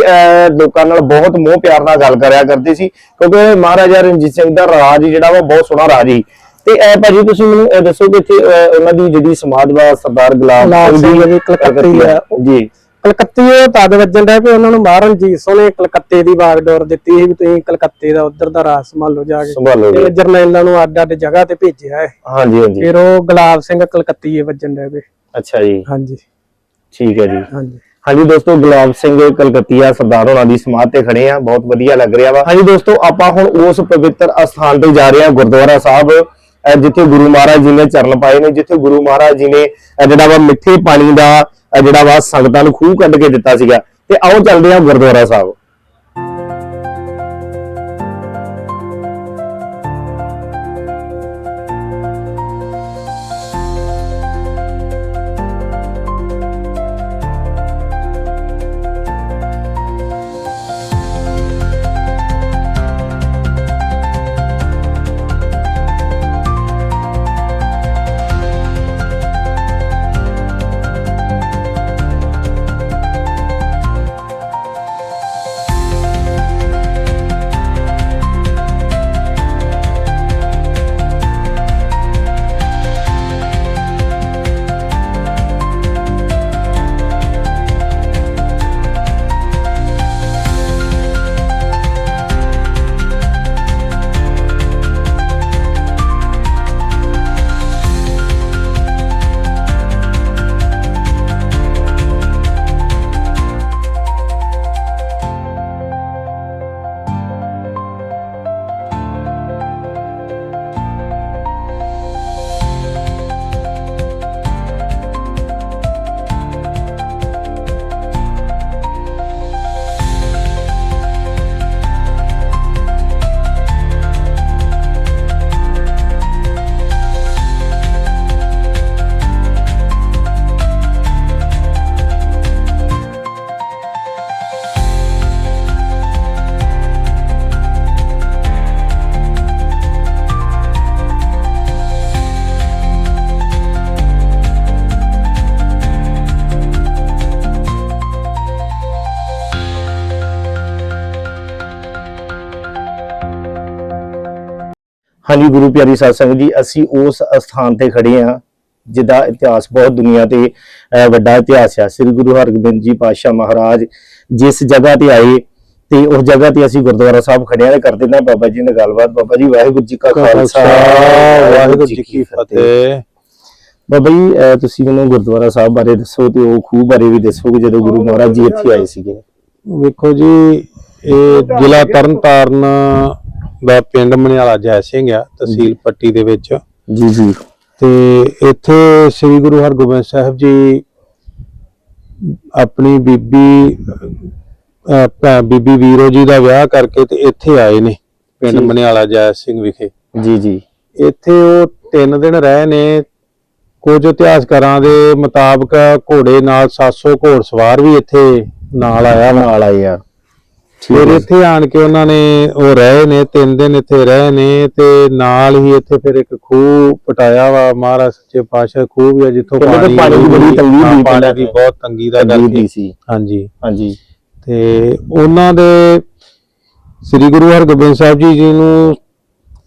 ਲੋਕਾਂ ਨਾਲ ਬਹੁਤ ਮੋਹ ਪਿਆਰ ਨਾਲ ਗੱਲ ਕਰਿਆ ਕਰਦੇ ਸੀ। ਕਿਉਂਕਿ ਮਹਾਰਾਜਾ ਰਣਜੀਤ ਸਿੰਘ ਦਾ ਰਾਜ ਜਿਹੜਾ ਵਾ ਬਹੁਤ ਸੋਹਣਾ ਰਾਜ ਸੀ। ਤੇ ਇਹ ਭਾਜੀ ਤੁਸੀਂ ਮੈਨੂੰ ਦੱਸੋ ਕਿ ਇੱਥੇ ਉਹਨਾਂ ਦੀ ਜਿਹੜੀ ਸਮਾਧ ਵਾ ਸਰਦਾਰ ਗੁਲਾਬ ਸਿੰਘ ਜੀ ਕਲਕੱਤੀ। ਜੀ। ਕਲਕੱਤੇ ਤਦ ਵੱਜਣ ਦਾ ਵੀ ਉਹਨਾਂ ਨੂੰ ਮਹਾਰਾਜ ਜੀ ਸੋਹਣੇ ਕਲਕੱਤੇ ਦੀ ਬਾਗਡੋਰ ਦਿੱਤੀ ਸੀ ਵੀ ਤੁਸੀਂ ਕਲਕੱਤੇ ਦਾ ਉਧਰ ਦਾ ਰਾਜ ਸੰਭਾਲੋ ਜਾ ਕੇ। ਸੰਭਾਲੋਗੇ ਤੇ ਜਰਨੈਲਾਂ ਨੂੰ ਅੱਡ ਅੱਡ ਜਗ੍ਹਾ ਤੇ ਭੇਜਿਆ ਹੈ ਹਾਂਜੀ ਹਾਂਜੀ। ਫਿਰ ਉਹ ਗੁਲਾਬ ਸਿੰਘ ਕਲਕੱਤੀਏ ਵੱਜਣ ਦਾ ਵੀ। ਅੱਛਾ ਜੀ। ਹਾਂਜੀ। ਠੀਕ ਹੈ ਜੀ। ਹਾਂਜੀ। ਹਾਂਜੀ ਦੋਸਤੋ ਗੁਲਾਬ ਸਿੰਘ ਕਲਕੱਤੀਆ ਸਰਦਾਰ ਹੋਣਾ ਦੀ ਸਮਾਧ ਤੇ ਖੜੇ ਆ ਬਹੁਤ ਵਧੀਆ ਲੱਗ ਰਿਹਾ ਵਾ। ਹਾਂਜੀ ਦੋਸਤੋ ਆਪਾਂ ਹੁਣ ਉਸ ਪਵਿੱਤਰ ਅਸਥਾਨ ਤੇ ਜਾ ਰਹੇ ਹਾਂ ਗੁਰਦੁਆਰਾ ਸਾਹਿਬ ਅਹ ਜਿੱਥੇ ਗੁਰੂ ਮਹਾਰਾਜ ਜੀ ਨੇ ਚਰਨ ਪਾਏ ਨੇ ਜਿੱਥੇ ਗੁਰੂ ਮਹਾਰਾਜ ਜੀ ਨੇ ਅਹ ਜਿਹੜਾ ਵਾ ਮਿੱਠੇ ਪਾਣੀ ਦਾ ਜਿਹੜਾ ਵਾ ਸੰਗਤਾਂ ਨੂੰ ਖੂਹ ਕੱਢ ਕੇ ਦਿੱਤਾ ਸੀਗਾ। ਤੇ ਆਓ ਚੱਲਦੇ ਹਾਂ ਗੁਰਦੁਆਰਾ ਸਾਹਿਬ। ਹਾਂਜੀ ਗੁਰੂ ਪਿਆਰੀ ਸਾਧ ਸੰਗਤ ਜੀ ਅਸੀਂ ਉਸ ਅਸਥਾਨ ਤੇ ਖੜੇ ਆ ਜਿਹਦਾ ਇਤਿਹਾਸ ਬਹੁਤ ਦੁਨੀਆ ਤੇ ਵੱਡਾ ਇਤਿਹਾਸ ਆ। ਸ੍ਰੀ ਗੁਰੂ ਹਰਗੋਬਿੰਦ ਜੀ ਪਾਤਸ਼ਾਹ ਮਹਾਰਾਜ ਜਿਸ ਜਗ੍ਹਾ ਤੇ ਆਏ ਤੇ ਉਸ ਜਗ੍ਹਾ ਤੇ ਅਸੀਂ ਗੁਰਦੁਆਰਾ ਸਾਹਿਬ ਖੜੇ ਆ ਤੇ ਕਰਦੇ ਨਾ ਬਾਬਾ ਜੀ ਨਾਲ ਗੱਲਬਾਤ। ਬਾਬਾ ਜੀ ਵਾਹਿਗੁਰੂ ਜੀ ਕਾ ਖਾਲਸਾ ਵਾਹਿਗੁਰੂ ਜੀ ਕੀ ਫਤਿਹ। ਬਾਬਾ ਜੀ ਤੁਸੀਂ ਮੈਨੂੰ ਗੁਰਦੁਆਰਾ ਸਾਹਿਬ ਬਾਰੇ ਦੱਸੋ ਤੇ ਉਹ ਖੂਹ ਬਾਰੇ ਵੀ ਦੱਸੋ ਕਿ ਜਦੋਂ ਗੁਰੂ ਮਹਾਰਾਜ ਜੀ ਇੱਥੇ ਆਏ ਸੀਗੇ। ਵੇਖੋ ਜੀ ਇਹ ਜ਼ਿਲ੍ਹਾ ਤਰਨਤਾਰਨ ਦਾ ਪਿੰਡ ਮਨਿਆਲਾ ਜੈ ਸਿੰਘ ਆ ਤਹਿਸੀਲ ਪੱਟੀ ਦੇ ਵਿੱਚ। ਜੀ ਜੀ। ਤੇ ਇੱਥੇ ਸ੍ਰੀ ਗੁਰੂ ਹਰਗੋਬਿੰਦ ਸਾਹਿਬ ਜੀ ਆਪਣੀ ਬੀਬੀ ਭੈ- ਬੀਬੀ ਵੀਰੋ ਜੀ ਦਾ ਵਿਆਹ ਕਰਕੇ ਤੇ ਇੱਥੇ ਆਏ ਨੇ ਪਿੰਡ। ਮਨਿਆਲਾ ਜੈ ਸਿੰਘ ਵਿਖੇ। ਜੀ ਜੀ। ਇੱਥੇ ਉਹ ਤਿੰਨ ਦਿਨ ਰਹੇ ਨੇ ਕੁਝ ਇਤਿਹਾਸਕਾਰਾਂ ਦੇ ਮੁਤਾਬਕ ਘੋੜੇ ਨਾਲ 700 ਘੋੜਸਵਾਰ ਵੀ ਇੱਥੇ ਨਾਲ ਆਇਆ ਨਾਲ ਆਏ ਆ। ਠੀਕ ਫਿਰ। ਇੱਥੇ ਆਣ ਕੇ ਉਹਨਾਂ ਨੇ ਉਹ ਰਹੇ ਨੇ ਤਿੰਨ ਦਿਨ ਇੱਥੇ ਰਹੇ ਨੇ ਤੇ ਨਾਲ ਹੀ ਇੱਥੇ ਫਿਰ ਇੱਕ ਖੂਹ ਪਟਾਇਆ ਵਾ ਮਹਾਰਾਜ ਸੱਚੇ ਪਾਤਸ਼ਾਹ ਖੂਹ ਵੀ ਆ ਜਿੱਥੋਂ ਪਾਣੀ ਦੀ ਬੜੀ ਤੰਗੀ ਸੀ। ਪਾਣੀ ਦੀ ਬਹੁਤ ਤੰਗੀ ਦਾ ਕਰਕੇ ਦੀ ਸੀ। ਹਾਂਜੀ। ਹਾਂਜੀ। ਤੇ ਉਹਨਾਂ ਦੇ ਸ੍ਰੀ ਗੁਰੂ ਹਰਗੋਬਿੰਦ ਸਾਹਿਬ ਜੀ ਜੀ ਨੂੰ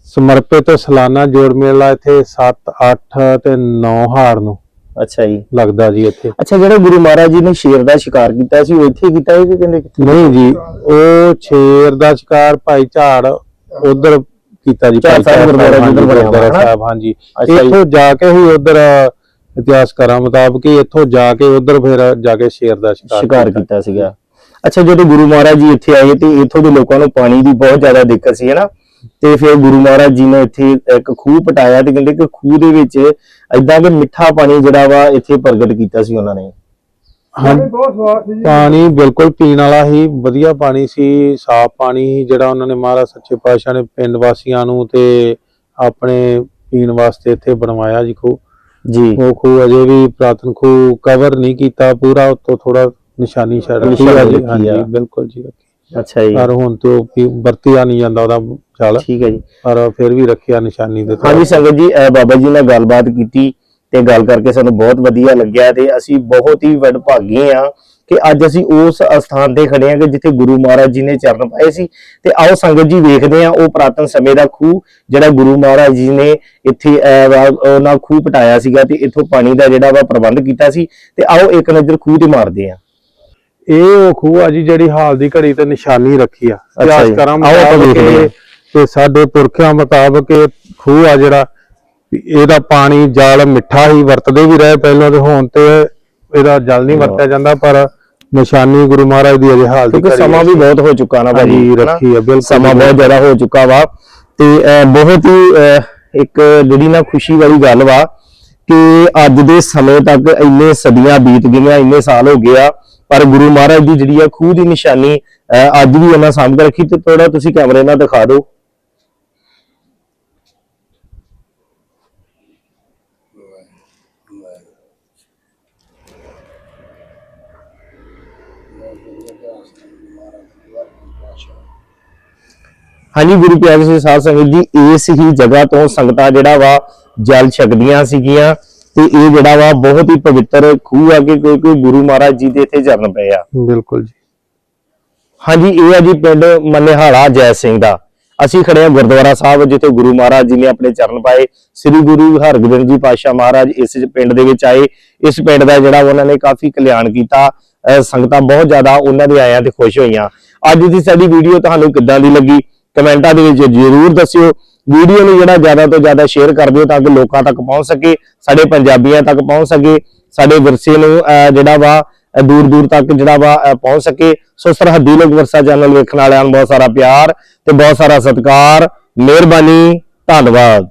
ਸਮਰਪਿਤ ਸਾਲਾਨਾ ਜੋੜ ਮੇਲਾ ਇੱਥੇ 7 8 ਤੇ 9 ਹਾੜ ਨੂੰ ਅੱਛਾ ਜੀ। ਲੱਗਦਾ ਜੀ ਇੱਥੇ। ਅੱਛਾ ਜਿਹੜਾ ਗੁਰੂ ਮਹਾਰਾਜ ਜੀ ਨੇ ਸ਼ੇਰ ਦਾ ਸ਼ਿਕਾਰ ਕੀਤਾ ਸੀ ਉਹ ਇੱਥੇ ਕੀਤਾ ਹੈ ਕਿ ਕਹਿੰਦੇ ਨਹੀਂ ਜੀ ਉਹ ਸ਼ੇਰ ਦਾ ਸ਼ਿਕਾਰ ਭਾਈ ਝਾੜ ਉਧਰ ਕੀਤਾ ਜੀ ਝਾੜ ਭਾਈ ਸਾਹਿਬ ਗੁਰਦੁਆਰਾ ਜੀ ਉੱਧਰ ਬਣਿਆ? ਸਾਹਿਬ ਹਾਂਜੀ। ਇੱਥੋਂ ਜਾ ਕੇ ਹੀ ਉਧਰ ਇਤਿਹਾਸਕਾਰਾਂ ਮੁਤਾਬਕ ਇੱਥੋਂ ਜਾ ਕੇ ਉਧਰ ਫਿਰ ਜਾ ਕੇ ਸ਼ੇਰ ਦਾ ਸ਼ਿਕਾਰ ਸ਼ਿਕਾਰ ਕੀਤਾ। ਸੀਗਾ। ਅੱਛਾ ਜਦੋਂ ਗੁਰੂ ਮਹਾਰਾਜ ਜੀ ਇੱਥੇ ਆਏ ਤੇ ਇੱਥੋਂ ਦੇ ਲੋਕਾਂ ਨੂੰ ਪਾਣੀ ਦੀ ਬਹੁਤ ਜ਼ਿਆਦਾ ਦਿੱਕਤ ਸੀ ਹੈ ਨਾ ਤੇ ਫਿਰ ਗੁਰੂ ਮਹਾਰਾਜ ਜੀ ਨੇ ਇੱਥੇ ਇੱਕ ਖੂਹ ਪਟਾਇਆ ਤੇ ਕਹਿੰਦੇ ਕਿ ਖੂਹ ਦੇ ਵਿੱਚ ਐਦਾਂ ਕਿ ਮਿੱਠਾ ਪਾਣੀ ਜਿਹੜਾ ਵਾ ਇੱਥੇ ਪ੍ਰਗਟ ਕੀਤਾ ਸੀ ਉਹਨਾਂ ਨੇ। ਹਾਂ। ਬਹੁਤ ਸਵਾਦ ਸੀ ਪਾਣੀ ਬਿਲਕੁਲ ਪੀਣ ਵਾਲਾ ਹੀ ਵਧੀਆ ਪਾਣੀ ਸੀ ਸਾਫ਼ ਪਾਣੀ ਸੀ ਜਿਹੜਾ ਉਹਨਾਂ ਨੇ ਮਹਾਰਾਜ ਸੱਚੇ ਪਾਤਸ਼ਾਹ ਨੇ ਪਿੰਡ ਵਾਸੀਆਂ ਨੂੰ ਤੇ ਆਪਣੇ ਪੀਣ ਵਾਸਤੇ ਇੱਥੇ ਬਣਵਾਇਆ ਜੀ ਖੂਹ। ਜੀ। ਉਹ ਖੂਹ ਅਜੇ ਵੀ ਪ੍ਰਾਤਨ ਖੂਹ ਕਵਰ ਨਹੀਂ ਕੀਤਾ ਪੂਰਾ ਉਤੋਂ ਥੋੜਾ ਨਿਸ਼ਾਨੀ ਛੱਡ ਰੱਖੀ ਜੀ। ਬਿਲਕੁਲ ਜੀ ਅੱਛਾ ਜੀ। ਪਰ ਹੁਣ ਤੋਂ ਵਰਤਿਆ ਨਹੀਂ ਜਾਂਦਾ ਉਹਦਾ ਚੱਲ। ਠੀਕ ਹੈ ਜੀ। ਪਰ ਫਿਰ ਵੀ ਰੱਖਿਆ ਨਿਸ਼ਾਨੀ ਦੇ ਹਾਂਜੀ ਸੰਗਤ ਜੀ ਬਾਬਾ ਜੀ ਨਾਲ ਗੱਲਬਾਤ ਕੀਤੀ ਤੇ ਗੱਲ ਕਰਕੇ ਸਾਨੂੰ ਬਹੁਤ ਵਧੀਆ ਲੱਗਿਆ ਤੇ ਅਸੀਂ ਬਹੁਤ ਹੀ ਵਡਭਾਗੇ ਆ ਕਿ ਅੱਜ ਅਸੀਂ ਉਸ ਅਸਥਾਨ ਤੇ ਖੜੇ ਆ ਕਿ ਜਿੱਥੇ ਗੁਰੂ ਮਹਾਰਾਜ ਜੀ ਨੇ ਚਰਨ ਪਾਏ ਸੀ। ਤੇ ਆਓ ਸੰਗਤ ਜੀ ਵੇਖਦੇ ਆ ਉਹ ਪ੍ਰਾਤਨ ਸਮੇਂ ਦਾ ਖੂਹ ਜਿਹੜਾ ਗੁਰੂ ਮਹਾਰਾਜ ਜੀ ਨੇ ਇੱਥੇ ਉਹਨਾਂ ਖੂਹ ਪਟਾਇਆ ਸੀਗਾ ਤੇ ਇੱਥੋਂ ਪਾਣੀ ਦਾ ਜਿਹੜਾ ਵਾ ਪ੍ਰਬੰਧ ਕੀਤਾ ਸੀ। ਤੇ ਆਓ ਇੱਕ ਨਜ਼ਰ ਖੂਹ ਤੇ ਮਾਰਦੇ ਆ ਇਹ ਉਹ ਖੂਹ ਆ ਜੀ ਜਿਹੜੀ ਹਾਲ ਦੀ ਘੜੀ ਤੇ ਨਿਸ਼ਾਨੀ ਰੱਖੀ ਆ। ਅੱਛਾ ਜੀ। ਇਤਿਹਾਸਕਾਰਾਂ ਆਓ ਆਪਾਂ ਵੇਖਦੇ ਤੇ ਸਾਡੇ ਪੁਰਖਿਆਂ ਮੁਤਾਬਕ ਇਹ ਖੂਹ ਆ ਜਿਹੜਾ ਇਹਦਾ ਪਾਣੀ ਜਲ ਮਿੱਠਾ ਹੀ ਵਰਤਦੇ ਵੀ ਰਹੇ ਪਹਿਲਾਂ ਤੇ ਹੁਣ ਤੇ ਇਹਦਾ ਜਲ ਨਹੀਂ ਵਰਤਿਆ ਜਾਂਦਾ ਪਰ ਨਿਸ਼ਾਨੀ ਗੁਰੂ ਮਹਾਰਾਜ ਦੀ ਅਜੇ ਹਾਲ ਦੀ ਕਿਉਂਕਿ ਸਮਾਂ ਵੀ ਬਹੁਤ ਹੋ ਚੁੱਕਾ ਨਾ ਭਾਜੀ? ਰੱਖੀ ਆ, ਬਿਲਕੁਲ। ਸਮਾਂ ਬਹੁਤ ਜ਼ਿਆਦਾ ਹੋ ਚੁੱਕਾ ਵਾ। ਤੇ ਬਹੁਤ ਹੀ ਇੱਕ ਜਿਹੜੀ ਨਾ ਖੁਸ਼ੀ ਵਾਲੀ ਗੱਲ ਵਾ ਕਿ ਅੱਜ ਦੇ ਸਮੇਂ ਤੱਕ ਇੰਨੇ ਸਦੀਆਂ ਬੀਤ ਗਈਆਂ ਇੰਨੇ ਸਾਲ ਹੋ ਗਏ ਆ। ਪਰ ਗੁਰੂ ਮਹਾਰਾਜ ਦੀ ਜਿਹੜੀ ਆ ਖੂਹ ਦੀ ਨਿਸ਼ਾਨੀ ਅਹ, ਅੱਜ ਵੀ ਉਹਨਾਂ ਸਾਹਮਣੇ ਰੱਖੀ ਤੇ ਥੋੜਾ ਤੁਸੀਂ ਕੈਮਰੇ ਨਾਲ ਦਿਖਾ ਦਿਓ। ਹਾਂਜੀ ਗੁਰੂ ਪਿਆਰੇ ਸਿੰਘ ਸਾਧ ਸੰਗਤ ਜੀ ਇਸ ਹੀ ਜਗ੍ਹਾ ਤੋਂ ਸੰਗਤਾਂ ਜਿਹੜਾ ਵਾ ਜਲ ਛਕਦੀਆਂ ਸੀਗੀਆਂ। ਤੇ ਇਹ ਜਿਹੜਾ ਵਾ ਬਹੁਤ ਹੀ ਪਵਿੱਤਰ ਖੂਹ ਆ ਕਿ ਕੋਈ ਕੋਈ ਗੁਰੂ ਮਹਾਰਾਜ ਜੀ ਦੇ ਇੱਥੇ ਚਰਨ ਪਏ ਆ। ਬਿਲਕੁਲ ਜੀ। ਹਾਂਜੀ ਇਹ ਆ ਜੀ ਪਿੰਡ ਮਨਿਹਾਲਾ ਜੈ ਸਿੰਘ ਦਾ। ਅਸੀਂ ਖੜੇ ਆ ਗੁਰਦੁਆਰਾ ਸਾਹਿਬ ਜਿੱਥੇ ਗੁਰੂ ਮਹਾਰਾਜ ਜੀ ਨੇ ਆਪਣੇ ਚਰਨ ਪਾਏ। ਸ੍ਰੀ ਗੁਰੂ ਹਰਗੋਬਿੰਦ ਜੀ ਪਾਤਸ਼ਾਹ ਮਹਾਰਾਜ ਇਸ ਪਿੰਡ ਦੇ ਵਿੱਚ ਆਏ। ਇਸ ਪਿੰਡ ਦਾ ਜਿਹੜਾ ਉਹਨਾਂ ਨੇ ਕਾਫੀ ਕਲਿਆਣ ਕੀਤਾ। ਸੰਗਤਾਂ ਬਹੁਤ ਜ਼ਿਆਦਾ ਉਹਨਾਂ ਦੇ ਆਇਆਂ ਤੇ ਖੁਸ਼ ਹੋਈਆਂ। ਅੱਜ ਦੀ ਸਾਡੀ ਵੀਡੀਓ ਤੁਹਾਨੂੰ ਕਿੱਦਾਂ ਦੀ ਲੱਗੀ? ਕਮੈਂਟਾਂ ਦੇ ਵਿੱਚ ਜਰੂਰ ਦੱਸਿਓ। ਵੀਡੀਓ ਨੂੰ ਜਿਹੜਾ ਜ਼ਿਆਦਾ ਤੋਂ ਜ਼ਿਆਦਾ ਸ਼ੇਅਰ ਕਰ ਦਿਓ ਤਾਂ ਕਿ ਲੋਕਾਂ ਤੱਕ ਪਹੁੰਚ ਸਕੇ, ਸਾਡੇ ਪੰਜਾਬੀਆਂ ਤੱਕ ਪਹੁੰਚ ਸਕੇ, ਸਾਡੇ ਵਿਰਸੇ ਨੂੰ ਜਿਹੜਾ ਵਾ ਦੂਰ ਦੂਰ ਤੱਕ ਜਿਹੜਾ ਵਾ ਪਹੁੰਚ ਸਕੇ। ਸੋ ਸਰਹੱਦੀ ਲੋਕ ਵਰਸਾ ਚੈਨਲ ਵੇਖਣ ਵਾਲਿਆਂ ਨੂੰ ਬਹੁਤ ਸਾਰਾ ਪਿਆਰ ਤੇ ਬਹੁਤ ਸਾਰਾ ਸਤਿਕਾਰ, ਮਿਹਰਬਾਨੀ, ਧੰਨਵਾਦ।